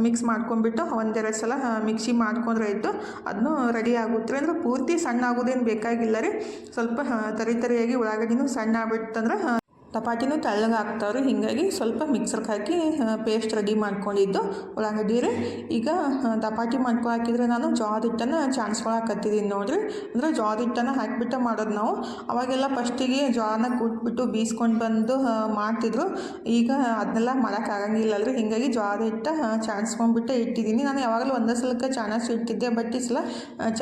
Speaker 1: ಮಿಕ್ಸ್ ಮಾಡ್ಕೊಂಬಿಟ್ಟು ಒಂದೆರಡು ಸಲ ಮಿಕ್ಸಿ ಮಾಡ್ಕೊಂಡ್ರೆ ಆಯಿತು. ಅದನ್ನು ರೆಡಿ ಆಗುತ್ತೆ. ಅಂದರೆ ಪೂರ್ತಿ ಸಣ್ಣ ಆಗೋದೇನು ಬೇಕಾಗಿಲ್ಲ ರೀ. ಸ್ವಲ್ಪ ತರಿತರಿಯಾಗಿ ತರಿ ತರಿಯಾಗಿ ಉಳ್ಳಾಗಡ್ಡಿನೂ ಸಣ್ಣ ಆಗ್ಬಿಟ್ಟಂದ್ರೆ ಚಪಾತಿನೂ ತೆಳ್ಳಗೆ ಹಾಕ್ತಾವ್ರಿ. ಹೀಗಾಗಿ ಸ್ವಲ್ಪ ಮಿಕ್ಸರ್ಗೆ ಹಾಕಿ ಪೇಸ್ಟ್ ರೆಡಿ ಮಾಡ್ಕೊಂಡಿದ್ದು ಉಳ್ಳಾಗಡ್ಡಿ ರೀ ಈಗ ತಪಾಟಿ ಮಾಡ್ಕೊ ಹಾಕಿದ್ರೆ ನಾನು ಜೋಳದ ಹಿಟ್ಟನ್ನು ಚಾಣಿಸ್ಕೊಳಕತ್ತಿದ್ದೀನಿ ನೋಡ್ರಿ. ಅಂದರೆ ಜೋಳದ ಹಿಟ್ಟನ್ನು ಹಾಕಿಬಿಟ್ಟು ಮಾಡೋದು ನಾವು. ಅವಾಗೆಲ್ಲ ಫಸ್ಟಿಗೆ ಜೋಳನ ಕೂಟ್ಬಿಟ್ಟು ಬೀಸ್ಕೊಂಡು ಬಂದು ಮಾಡ್ತಿದ್ರು. ಈಗ ಅದನ್ನೆಲ್ಲ ಮಾಡೋಕ್ಕಾಗಂಗಿಲ್ಲ ರೀ ಹೀಗಾಗಿ ಜೋಳದ ಹಿಟ್ಟು ಚಾಣಿಸ್ಕೊಂಡ್ಬಿಟ್ಟು ಇಟ್ಟಿದ್ದೀನಿ ನಾನು ಯಾವಾಗಲೂ ಒಂದೇ ಸಲಕ್ಕೆ ಚಾಣಸ್ ಇಟ್ಟಿದ್ದೆ ಬಟ್ ಈ ಸಲ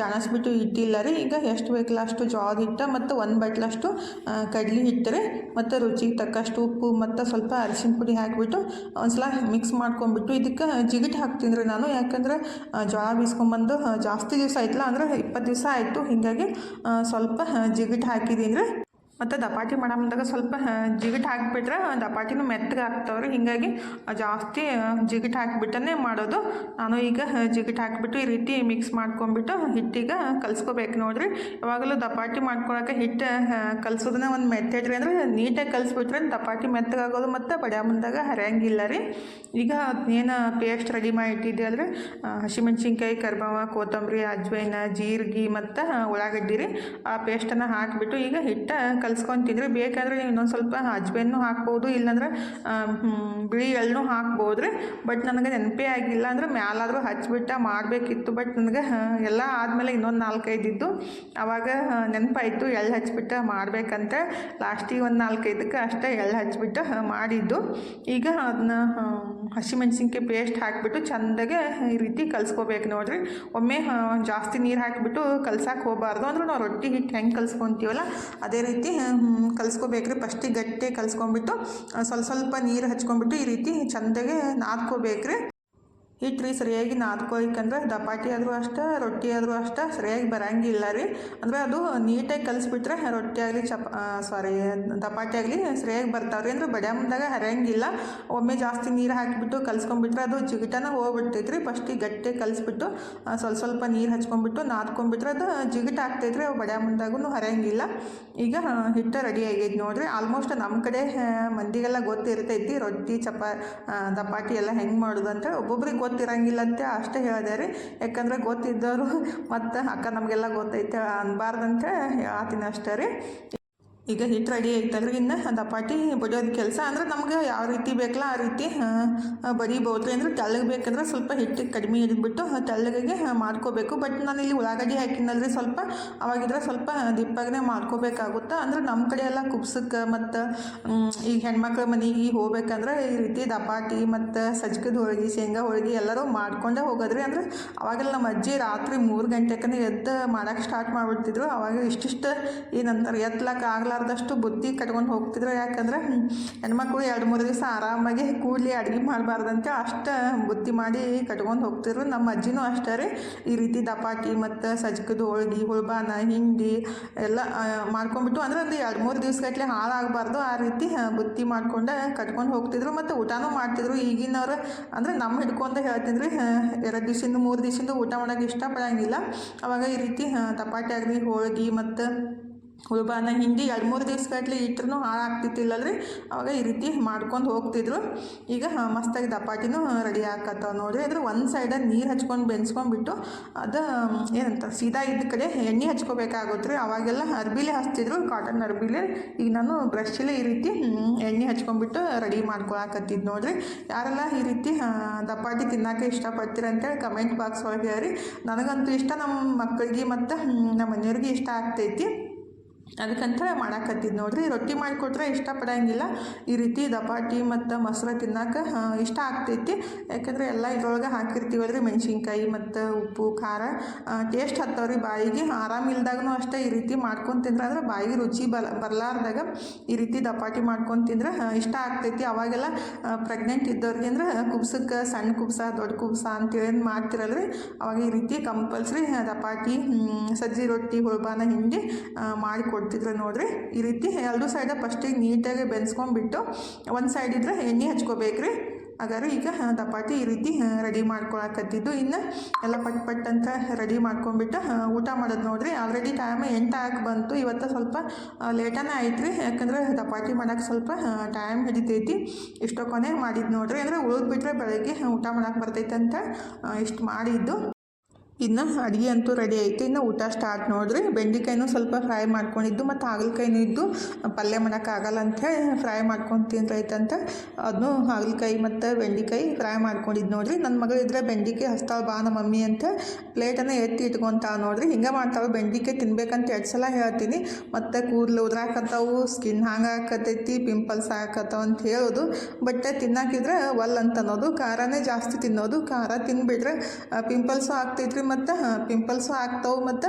Speaker 1: ಚಾಣಿಸ್ಬಿಟ್ಟು ಇಟ್ಟಿಲ್ಲ ರೀ. ಈಗ ಎಷ್ಟು ಬೇಕಲ್ಲ ಅಷ್ಟು ಜೋಳದ ಹಿಟ್ಟು, ಮತ್ತು ಒಂದು ಬಟ್ಲಷ್ಟು ಕಡ್ಲಿ ಹಿಟ್ಟು ರೀ. ಮತ್ತು ರುಚಿಗೆ ತಕ್ಕಷ್ಟು ಉಪ್ಪು, ಮತ್ತು ಸ್ವಲ್ಪ ಅರಿಶಿನ ಪುಡಿ ಹಾಕಿಬಿಟ್ಟು ಒಂದ್ಸಲ ಮಿಕ್ಸ್ ಮಾಡ್ಕೊಂಬಿಟ್ಟು ಇದಕ್ಕೆ ಜಿಗಿಟ್ ಹಾಕ್ತೀನಿ ರೀ ನಾನು. ಯಾಕಂದ್ರೆ ಜೋಳ ಬೀಸ್ಕೊಂಬಂದು ಜಾಸ್ತಿ ದಿವಸ ಆಯ್ತಲ್ಲ, ಅಂದ್ರೆ ಇಪ್ಪತ್ತು ದಿವಸ ಆಯಿತು. ಹೀಗಾಗಿ ಸ್ವಲ್ಪ ಜಿಗಿಟ್ ಹಾಕಿದ್ದೀನಿ ಮತ್ತು ದಪಾಟಿ ಮಾಡೋ ಸ್ವಲ್ಪ ಜಿಗಿಟ್ ಹಾಕಿಬಿಟ್ರೆ ದಪಾಟಿನೂ ಮೆತ್ತಗೆ ಆಗ್ತಾವ್ರಿ. ಹೀಗಾಗಿ ಜಾಸ್ತಿ ಜಿಗಿಟ್ ಹಾಕಿಬಿಟ್ಟನೇ ಮಾಡೋದು. ನಾನು ಈಗ ಜಿಗಿಟ್ ಹಾಕಿಬಿಟ್ಟು ಈ ರೀತಿ ಮಿಕ್ಸ್ ಮಾಡ್ಕೊಂಬಿಟ್ಟು ಹಿಟ್ಟಿಗೆ ಕಲಿಸ್ಕೋಬೇಕು ನೋಡ್ರಿ. ಯಾವಾಗಲೂ ದಪಾಟಿ ಮಾಡ್ಕೊಳಕ್ಕೆ ಹಿಟ್ಟು ಕಲಿಸೋದನ್ನ ಒಂದು ಮೆಥಡ್ ರೀ ಅಂದರೆ ನೀಟಾಗಿ ಕಲಿಸ್ಬಿಟ್ರೆ ದಪಾಟಿ ಮೆತ್ತಗಾಗೋದು ಮತ್ತು ಬಡ್ಯಾ ಮುಂದಾಗ ಹರಿಯಂಗಿಲ್ಲ ರೀ. ಈಗ ಏನು ಪೇಸ್ಟ್ ರೆಡಿ ಮಾಡಿ ಇಟ್ಟಿದ್ದೆ ಅಂದರೆ ಹಸಿಮೆಣ್ಸಿನ್ಕಾಯಿ, ಕರ್ಬೇವ, ಕೊತ್ತಂಬರಿ ಅಜ್ವೈನ ಜೀರಿಗೆ ಮತ್ತು ಉಳ್ಳಾಗಡ್ಡಿ ರೀ. ಆ ಪೇಸ್ಟನ್ನು ಹಾಕಿಬಿಟ್ಟು ಈಗ ಹಿಟ್ಟು ಕಲ್ಸ್ಕೊತಿದ್ರೆ ಬೇಕಾದರೆ ನೀವು ಇನ್ನೊಂದು ಸ್ವಲ್ಪ ಅಜ್ವೈನು ಹಾಕ್ಬೋದು, ಇಲ್ಲಾಂದ್ರೆ ಬಿಳಿ ಎಳ್ಳನ್ನು ಹಾಕ್ಬೋದ್ರಿ. ಬಟ್ ನನಗೆ ನೆನಪೇ ಆಗಿಲ್ಲ ಅಂದ್ರೆ ಮ್ಯಾಲಾದರೂ ಹಚ್ಬಿಟ್ಟ ಮಾಡಬೇಕಿತ್ತು. ಬಟ್ ನನಗೆ ಎಲ್ಲ ಆದಮೇಲೆ ಇನ್ನೊಂದು ನಾಲ್ಕೈದಿದ್ದು. ಆವಾಗ ನೆನಪಾಯಿತು ಎಳ್ಳು ಹಚ್ಬಿಟ್ಟು ಮಾಡಬೇಕಂತ. ಲಾಸ್ಟಿಗೆ ಒಂದು ನಾಲ್ಕೈದಕ್ಕೆ ಅಷ್ಟೇ ಎಳ್ಳು ಹಚ್ಬಿಟ್ಟು ಮಾಡಿದ್ದು. ಈಗ ಅದನ್ನ ಹಸಿಮೆಣ್ಸಿನ್ಕಾಯಿ ಪೇಸ್ಟ್ ಹಾಕಿಬಿಟ್ಟು ಚೆಂದಾಗೆ ಈ ರೀತಿ ಕಲ್ಸ್ಕೊಬೇಕು ನೋಡಿರಿ ಒಮ್ಮೆ ಜಾಸ್ತಿ ನೀರು ಹಾಕಿಬಿಟ್ಟು ಕಲ್ಸಕ್ಕೆ ಹೋಗಬಾರ್ದು. ಅಂದ್ರೆ ನಾವು ರೊಟ್ಟಿ ಹಿಟ್ಟು ಹೆಂಗೆ ಕಲ್ಸ್ಕೊತೀವಲ್ಲ, ಅದೇ ರೀತಿ ಕಲ್ಸ್ಕೋಬೇಕ್ರಿ. ಫಸ್ಟಿಗೆ ಗಟ್ಟಿ ಕಲ್ಸ್ಕೊಂಬಿಟ್ಟು ಸ್ವಲ್ಪ ಸ್ವಲ್ಪ ನೀರು ಹಚ್ಕೊಂಬಿಟ್ಟು ಈ ರೀತಿ ಚೆಂದಾಗೆ ನಾದ್ಕೋಬೇಕ್ರಿ. ಹಿಟ್ಟು ರೀ, ಸರಿಯಾಗಿ ನಾದ್ಕೋಯ್ಕಂದ್ರೆ ದಪಾಟಿ ಆದರೂ ಅಷ್ಟೇ, ರೊಟ್ಟಿ ಆದರೂ ಅಷ್ಟೇ, ಸರಿಯಾಗಿ ಬರಂಗಿಲ್ಲ ರೀ. ಅಂದರೆ ಅದು ನೀಟಾಗಿ ಕಲಿಸ್ಬಿಟ್ರೆ ರೊಟ್ಟಿ ಆಗಲಿ, ಚಪ ಸಾರಿ ದಪಾಟಿ ಆಗಲಿ ಸರಿಯಾಗಿ ರೀ. ಅಂದ್ರೆ ಬಡ್ಯಾ ಮುಂದಾಗ ಹರಿಯಂಗಿಲ್ಲ. ಒಮ್ಮೆ ಜಾಸ್ತಿ ನೀರು ಹಾಕಿಬಿಟ್ಟು ಕಲ್ಸ್ಕೊಂಡ್ಬಿಟ್ರೆ ಅದು ಜಿಗಟನ ಹೋಗ್ಬಿಡ್ತೈತೆ ರೀ. ಫಸ್ಟಿಗೆ ಗಟ್ಟಿ ಕಲಿಸ್ಬಿಟ್ಟು ಸ್ವಲ್ಪ ಸ್ವಲ್ಪ ನೀರು ಹಚ್ಕೊಂಡ್ಬಿಟ್ಟು ನಾದ್ಕೊಂಡ್ಬಿಟ್ರೆ ಅದು ಜಿಗಿಟ ಆಗ್ತೈತೆ ರೀ. ಅವು ಬಡ್ಯಾ ಮುಂದಾಗೂ ಹರಿಯಂಗಿಲ್ಲ. ಈಗ ಹಿಟ್ಟು ರೆಡಿ ಆಗೈತೆ ನೋಡಿರಿ. ಆಲ್ಮೋಸ್ಟ್ ನಮ್ಮ ಕಡೆ ಮಂದಿಗೆಲ್ಲ ಗೊತ್ತಿರ್ತೈತಿ ರೊಟ್ಟಿ, ಚಪಾ ದಪಾಟಿ ಎಲ್ಲ ಹೆಂಗೆ ಮಾಡೋದು ಅಂತ ಒಬ್ಬೊಬ್ರಿಗೆ ಗೊತ್ತಿರಂಗಿಲ್ಲ ಅಂತ ಅಷ್ಟೇ ಹೇಳಿದೆ ರೀ. ಯಾಕಂದ್ರೆ ಗೊತ್ತಿದ್ದವರು ಮತ್ತು ಅಕ್ಕ ನಮಗೆಲ್ಲ ಗೊತ್ತೈತೆ ಅನ್ಬಾರ್ದಂತೆ ಹೇಳ್ತೀನಿ ಅಷ್ಟೇ ರೀ. ಈಗ ಹಿಟ್ಟು ರೆಡಿ ಐತಂದ್ರೆ ಇನ್ನು ದಪಾಟಿ ಬಡಿಯೋದು ಕೆಲಸ ಅಂದ್ರೆ ನಮ್ಗೆ ಯಾವ ರೀತಿ ಬೇಕಲ್ಲ ಆ ರೀತಿ ಬಡಿಬೋದು ಅಂದ್ರೆ ತೆಳ್ಳಗೆ ಬೇಕಂದ್ರೆ ಸ್ವಲ್ಪ ಹಿಟ್ಟು ಕಡಿಮೆ ಇದ್ಬಿಟ್ಟು ತೆಳ್ಳಗೆ ಮಾಡ್ಕೋಬೇಕು. ಬಟ್ ನಾನು ಇಲ್ಲಿ ಉಳ್ಳಾಗಡ್ಡಿ ಹಾಕಿನಲ್ರಿ ಸ್ವಲ್ಪ, ಅವಾಗಿದ್ರೆ ಸ್ವಲ್ಪ ದಿಪ್ಪಾಗನೇ ಮಾಡ್ಕೋಬೇಕಾಗುತ್ತೆ? ಅಂದ್ರೆ ನಮ್ಮ ಕಡೆ ಎಲ್ಲ ಕುಬ್ಸಕ್ಕೆ ಮತ್ತು ಈಗ ಹೆಣ್ಮಕ್ಳ ಮನೆಗೆ ಹೋಗ್ಬೇಕಂದ್ರೆ ಈ ರೀತಿ ದಪಾಟಿ ಮತ್ತು ಸಜ್ಕದ ಹೋಳಿಗೆ, ಶೇಂಗಾ ಹೋಳಿಗೆ ಎಲ್ಲರೂ ಮಾಡ್ಕೊಂಡೇ ಹೋಗೋದ್ರಿ. ಅಂದ್ರೆ ಅವಾಗೆಲ್ಲ ನಮ್ಮ ಅಜ್ಜಿ ರಾತ್ರಿ ಮೂರು ಗಂಟೆಕನೇ ಎದ್ದು ಮಾಡೋಕೆ ಸ್ಟಾರ್ಟ್ ಮಾಡಿಬಿಡ್ತಿದ್ರು. ಅವಾಗ ಇಷ್ಟಿಷ್ಟು ಏನಂತಾರೆ ಎತ್ತಲಕ್ಕೆ ಆಗ್ಲಾರ್ದಷ್ಟು ಬುತ್ತಿ ಕಟ್ಕೊಂಡು ಹೋಗ್ತಿದ್ರು ಯಾಕಂದ್ರೆ ಹೆಣ್ಮಕ್ಳು ಎರಡು ಮೂರು ದಿವಸ ಆರಾಮಾಗಿ ಕೂಡಲಿ ಅಡುಗೆ ಮಾಡಬಾರ್ದಂತ ಅಷ್ಟು ಬುತ್ತಿ ಮಾಡಿ ಕಟ್ಕೊಂಡು ಹೋಗ್ತಿದ್ರು. ನಮ್ಮ ಅಜ್ಜಿನೂ ಅಷ್ಟೇ ರೀ. ಈ ರೀತಿ ದಪಾಟಿ ಮತ್ತು ಸಜ್ಕದ ಹೋಳ್ಗಿ ಹುಳ್ಬಾನ ಹಿಂಡಿ ಎಲ್ಲ ಮಾಡ್ಕೊಂಡ್ಬಿಟ್ಟು ಅಂದ್ರೆ ಒಂದು ಎರಡು ಮೂರು ದಿವಸಗಟ್ಲೆ ಹಾಳಾಗಬಾರ್ದು. ಆ ರೀತಿ ಬುತ್ತಿ ಮಾಡ್ಕೊಂಡು ಕಟ್ಕೊಂಡು ಹೋಗ್ತಿದ್ರು. ಮತ್ತು ಊಟನೂ ಮಾಡ್ತಿದ್ರು. ಈಗಿನವ್ರು ಅಂದರೆ ನಮ್ಮ ಹಿಡ್ಕೊಂಡು ಹೇಳ್ತಿದ್ರಿ ಎರಡು ದಿವಸದಿಂದ ಮೂರು ದಿವಸದಿಂದ ಊಟ ಮಾಡೋಕೆ ಇಷ್ಟಪಡಂಗಿಲ್ಲ. ಅವಾಗ ಈ ರೀತಿ ತಪಾಟಿ ಆಗಲಿ, ಹೋಳ್ಗೆ ಮತ್ತು ಹುಳ್ಬಾನ ಹಿಂಡಿ ಎರಡು ಮೂರು ದಿವ್ಸಗಟ್ಲೆ ಹಾಳಾಗ್ತಿತ್ತಿಲ್ಲ ಹಾಳಾಗ್ತಿತ್ತಿಲ್ಲಲ್ರಿ. ಅವಾಗ ಈ ರೀತಿ ಮಾಡ್ಕೊಂಡು ಹೋಗ್ತಿದ್ರು. ಈಗ ಮಸ್ತಾಗಿ ದಪಾಟಿನೂ ರೆಡಿ ಆಕತ್ತಾವ ನೋಡಿರಿ. ಅದ್ರ ಒಂದು ಸೈಡಲ್ಲಿ ನೀರು ಹಚ್ಕೊಂಡು ಬೆನ್ಸ್ಕೊಂಡ್ಬಿಟ್ಟು ಅದು ಏನಂತ, ಸೀದಾ ಇದ್ದ ಕಡೆ ಎಣ್ಣೆ ಹಚ್ಕೋಬೇಕಾಗುತ್ತೆ ರೀ ಅವಾಗೆಲ್ಲ ಅರ್ಬಿಲೆ ಹಚ್ತಿದ್ರು ಕಾಟನ್ ಅರ್ಬಿಲೆ. ಈಗ ನಾನು ಬ್ರಷಲ್ಲಿ ಈ ರೀತಿ ಎಣ್ಣೆ ಹಚ್ಕೊಂಡ್ಬಿಟ್ಟು ರೆಡಿ ಮಾಡ್ಕೊಳಕತ್ತಿದ್ದು ನೋಡಿರಿ. ಯಾರೆಲ್ಲ ಈ ರೀತಿ ದಪಾಟಿ ತಿನ್ನೋಕೆ ಇಷ್ಟಪಡ್ತೀರ ಅಂತೇಳಿ ಕಮೆಂಟ್ ಬಾಕ್ಸ್ ಒಳಗೆ ಹೇಳ್ರಿ. ನನಗಂತೂ ಇಷ್ಟ ನಮ್ಮ ಮಕ್ಕಳಿಗೆ ಮತ್ತು ನಮ್ಮ ಮನೆಯವ್ರಿಗೆ ಇಷ್ಟ ಆಗ್ತೈತಿ. ಅದಕ್ಕಂತ ಮಾಡಾಕತ್ತಿದ್ದು ನೋಡ್ರಿ. ರೊಟ್ಟಿ ಮಾಡಿಕೊಟ್ರೆ ಇಷ್ಟಪಡಂಗಿಲ್ಲ. ಈ ರೀತಿ ದಪಾಟಿ ಮತ್ತು ಮೊಸರು ತಿನ್ನಕ್ಕೆ ಇಷ್ಟ ಆಗ್ತೈತಿ. ಯಾಕಂದರೆ ಎಲ್ಲ ಇದ್ರೊಳಗೆ ಹಾಕಿರ್ತೀವಲ್ರಿ ಮೆಣಸಿನ್ಕಾಯಿ ಮತ್ತು ಉಪ್ಪು, ಖಾರ. ಟೇಸ್ಟ್ ಹತ್ತವ್ರಿ ಬಾಯಿಗೆ. ಆರಾಮಿಲ್ದಾಗೂ ಅಷ್ಟೇ ಈ ರೀತಿ ಮಾಡ್ಕೊಂಡು ತಿಂದ್ರೆ ಅಂದ್ರೆ ಬಾಯಿಗೆ ರುಚಿ ಬಲ, ಬರಲಾರ್ದಾಗ ಈ ರೀತಿ ದಪಾಟಿ ಮಾಡ್ಕೊಂಡು ತಿಂದ್ರೆ ಇಷ್ಟ ಆಗ್ತೈತಿ. ಅವಾಗೆಲ್ಲ ಪ್ರೆಗ್ನೆಂಟ್ ಇದ್ದವ್ರಿಗೆ ಅಂದ್ರೆ ಕುಬ್ಸಕ್ಕೆ ಸಣ್ಣ ಕುಬ್ಸ ದೊಡ್ಡ ಕುಬ್ಸ ಅಂತೇಳಿ ಮಾಡ್ತಿರಲ್ರಿ. ಅವಾಗ ಈ ರೀತಿ ಕಂಪಲ್ಸರಿ ದಪಾಟಿ ಸಜ್ಜಿ ರೊಟ್ಟಿ, ಹುಳ್ಬಾನ ಹಿಂಡಿ ಮಾಡಿ ಕೊಡ್ತಿದ್ರು ನೋಡ್ರಿ, ಈ ರೀತಿ ಎರಡು ಸೈಡ ಫಸ್ಟಿಗೆ ನೀಟಾಗಿ ಬೆನ್ಸ್ಕೊಂಡ್ಬಿಟ್ಟು ಒಂದು ಸೈಡ್ ಇದ್ರೆ ಎಣ್ಣೆ ಹಚ್ಕೋಬೇಕ್ರಿ. ಹಾಗಾದ್ರೆ ಈಗ ದಪಾಟಿ ಈ ರೀತಿ ರೆಡಿ ಮಾಡ್ಕೊಳಕತ್ತಿದ್ದು. ಇನ್ನು ಎಲ್ಲ ಪಟ್ ಪಟ್ ಅಂತ ರೆಡಿ ಮಾಡ್ಕೊಂಡ್ಬಿಟ್ಟು ಊಟ ಮಾಡೋದು ನೋಡ್ರಿ. ಆಲ್ರೆಡಿ ಟೈಮ್ ಎಂಟು ಆಗಿ ಬಂತು. ಇವತ್ತು ಸ್ವಲ್ಪ ಲೇಟನೇ ಆಯ್ತು ರೀ ಯಾಕಂದ್ರೆ ದಪಾಟಿ ಮಾಡೋಕೆ ಸ್ವಲ್ಪ ಟೈಮ್ ಹಿಡಿತೈತಿ. ಇಷ್ಟೋ ಕೊನೆ ಮಾಡಿದ್ದು ನೋಡ್ರಿ. ಅಂದರೆ ಉಳಿದ್ಬಿಟ್ರೆ ಬೆಳಗ್ಗೆ ಊಟ ಮಾಡೋಕೆ ಬರ್ತೈತೆ ಅಂತ ಇಷ್ಟು ಮಾಡಿದ್ದು. ಇನ್ನು ಅಡುಗೆ ಅಂತೂ ರೆಡಿ ಆಯಿತು. ಇನ್ನು ಊಟ ಸ್ಟಾರ್ಟ್ ನೋಡ್ರಿ ಬೆಂಡೆಕಾಯಿನೂ ಸ್ವಲ್ಪ ಫ್ರೈ ಮಾಡ್ಕೊಂಡಿದ್ದು ಮತ್ತು ಹಾಗಲಕಾಯಿನೂ ಇದ್ದು ಪಲ್ಯ ಮಾಡೋಕ್ಕಾಗಲ್ಲ ಅಂತ ಫ್ರೈ ಮಾಡ್ಕೊಂಡು ಅಂತ ಅದನ್ನು ಹಾಗಲಕಾಯಿ ಮತ್ತು ಬೆಂಡೆಕಾಯಿ ಫ್ರೈ ಮಾಡ್ಕೊಂಡಿದ್ದು ನೋಡ್ರಿ. ನನ್ನ ಮಗಳು ಇದ್ರೆ ಬೆಂಡೆಕಾಯಿ ಹಸ್ತಾಳ ಬಾ ನಮ್ಮ ಮಮ್ಮಿ ಅಂತ ಪ್ಲೇಟನ್ನು ಎತ್ತಿ ಇಟ್ಕೊತಾಳೆ ನೋಡ್ರಿ. ಹಿಂಗೆ ಮಾಡ್ತಾವೆ ಬೆಂಡೆಕಾಯಿ ತಿನ್ಬೇಕಂತ ಎರಡು ಸಲ ಹೇಳ್ತೀನಿ. ಮತ್ತು ಕೂದಲು ಉದ್ರಾಕತ್ತಾವು ಸ್ಕಿನ್ ಹ್ಯಾಂಗ್ ಆಕತೈತಿ ಪಿಂಪಲ್ಸ್ ಹಾಕತ್ತಾವ ಅಂತ ಹೇಳೋದು. ಬಟ್ ತಿನ್ನಾಕಿದ್ರೆ ಒಲ್ ಅಂತ ಅನ್ನೋದು, ಖಾರನೇ ಜಾಸ್ತಿ ತಿನ್ನೋದು. ಖಾರ ತಿನ್ಬಿಟ್ರೆ ಪಿಂಪಲ್ಸು ಆಗ್ತೈತ್ರಿ ಮತ್ತು ಪಿಂಪಲ್ಸು ಆಗ್ತಾವೆ ಮತ್ತು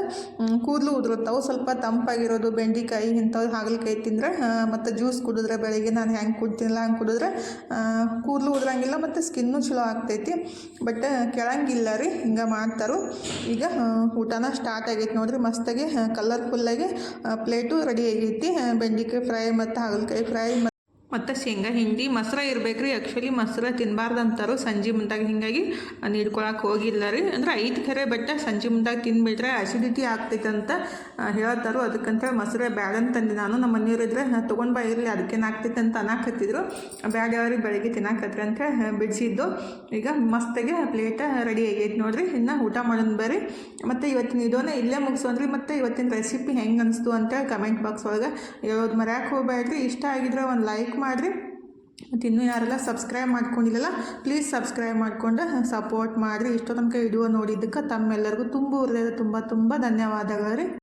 Speaker 1: ಕೂದಲು ಉದುರುತ್ತವೆ. ಸ್ವಲ್ಪ ತಂಪಾಗಿರೋದು, ಬೆಂಡೆಕಾಯಿ ಇಂಥವು ಹಾಗಲಕಾಯಿ ತಿಂದ್ರೆ ಮತ್ತು ಜ್ಯೂಸ್ ಕುಡಿದ್ರೆ ಬೆಳಿಗ್ಗೆ ನಾನು ಹೆಂಗೆ ಕುಡ್ತೀನಿಲ್ಲ ಹಂಗೆ ಕುಡಿದ್ರೆ ಕೂದಲು ಉದ್ರಂಗಿಲ್ಲ ಮತ್ತು ಸ್ಕಿನ್ನು ಚಲೋ ಆಗ್ತೈತಿ. ಬಟ್ ಕೆಳಂಗಿಲ್ಲ ರೀ, ಹಿಂಗೆ ಮಾಡ್ತಾರೋ. ಈಗ ಊಟನ ಸ್ಟಾರ್ಟ್ ಆಗೈತೆ ನೋಡ್ರಿ. ಮಸ್ತಾಗಿ ಕಲರ್ಫುಲ್ಲಾಗಿ ಪ್ಲೇಟು ರೆಡಿ ಆಗೈತಿ. ಬೆಂಡೆಕಾಯಿ ಫ್ರೈ ಮತ್ತು ಹಾಗಲಕಾಯಿ ಫ್ರೈ ಮತ್ತು ಶೇಂಗಾ, ಹಿಂಡಿ, ಮೊಸರ ಇರ್ಬೇಕು ರೀ ಆ್ಯಕ್ಚುಲಿ ಮೊಸರ ತಿನ್ನಬಾರ್ದು ಅಂತಾರು ಸಂಜೆ ಮುಂದಾಗ ಹಿಂಗಾಗಿ ನೀಡ್ಕೊಳಕ್ಕೆ ಹೋಗಿಲ್ಲ ರೀ. ಅಂದ್ರೆ ಐದು ಕರೆ ಬೆಟ್ಟ ಸಂಜೆ ಮುಂದಾಗ ತಿನ್ಬಿಟ್ರೆ ಅಸಿಡಿಟಿ ಆಗ್ತೈತಂತ ಹೇಳ್ತಾರೋ. ಅದಕ್ಕಂತ ಮೊಸರು ಬ್ಯಾಡ ಅಂತಂದು ನಾನು. ನಮ್ಮ ಮನೆಯವ್ರು ಇದ್ರೆ ತೊಗೊಂಡು ಬಾ ಇರಲಿ ಅದಕ್ಕೇನು ಆಗ್ತೈತೆ ಅಂತ ಅನ್ನಕತ್ತಿದ್ರು. ಬ್ಯಾಡ ಯಾವ್ರಿ ಬೆಳಗ್ಗೆ ತಿನ್ನಾಕತ್ರಿ ಅಂತ ಬಿಡಿಸಿದ್ದು. ಈಗ ಮಸ್ತಾಗೆ ಪ್ಲೇಟ ರೆಡಿ ಆಗೈತೆ ನೋಡ್ರಿ. ಇನ್ನು ಊಟ ಮಾಡೋಣ ಬರ್ರಿ. ಮತ್ತು ಇವತ್ತಿನ ಇದೋನ ಇಲ್ಲೇ ಮುಗಿಸೋನ್ರಿ ಮತ್ತು ಇವತ್ತಿನ ರೆಸಿಪಿ ಹೆಂಗೆ ಅನಿಸ್ತು ಅಂತ ಕಮೆಂಟ್ ಬಾಕ್ಸ್ ಒಳಗೆ ಹೇಳೋದು ಮರ್ಯಾಕೆ ಹೋಗ್ಬೇಡ್ರಿ. ಇಷ್ಟ ಆಗಿದ್ರೆ ಒಂದು ಲೈಕ್ ಮಾಡಿರಿ. ಮತ್ತು ಇನ್ನೂ ಯಾರೆಲ್ಲ ಸಬ್ಸ್ಕ್ರೈಬ್ ಮಾಡ್ಕೊಂಡಿಲ್ಲಲ್ಲ ಪ್ಲೀಸ್ ಸಬ್ಸ್ಕ್ರೈಬ್ ಮಾಡ್ಕೊಂಡು ಸಪೋರ್ಟ್ ಮಾಡಿರಿ. ಇಷ್ಟೋ ತನಕ ವಿಡಿಯೋ ನೋಡಿದ್ದಕ್ಕೆ ತಮ್ಮೆಲ್ಲರಿಗೂ ತುಂಬ ಹೃದಯದ ತುಂಬ ತುಂಬ ಧನ್ಯವಾದಗಳು ರೀ.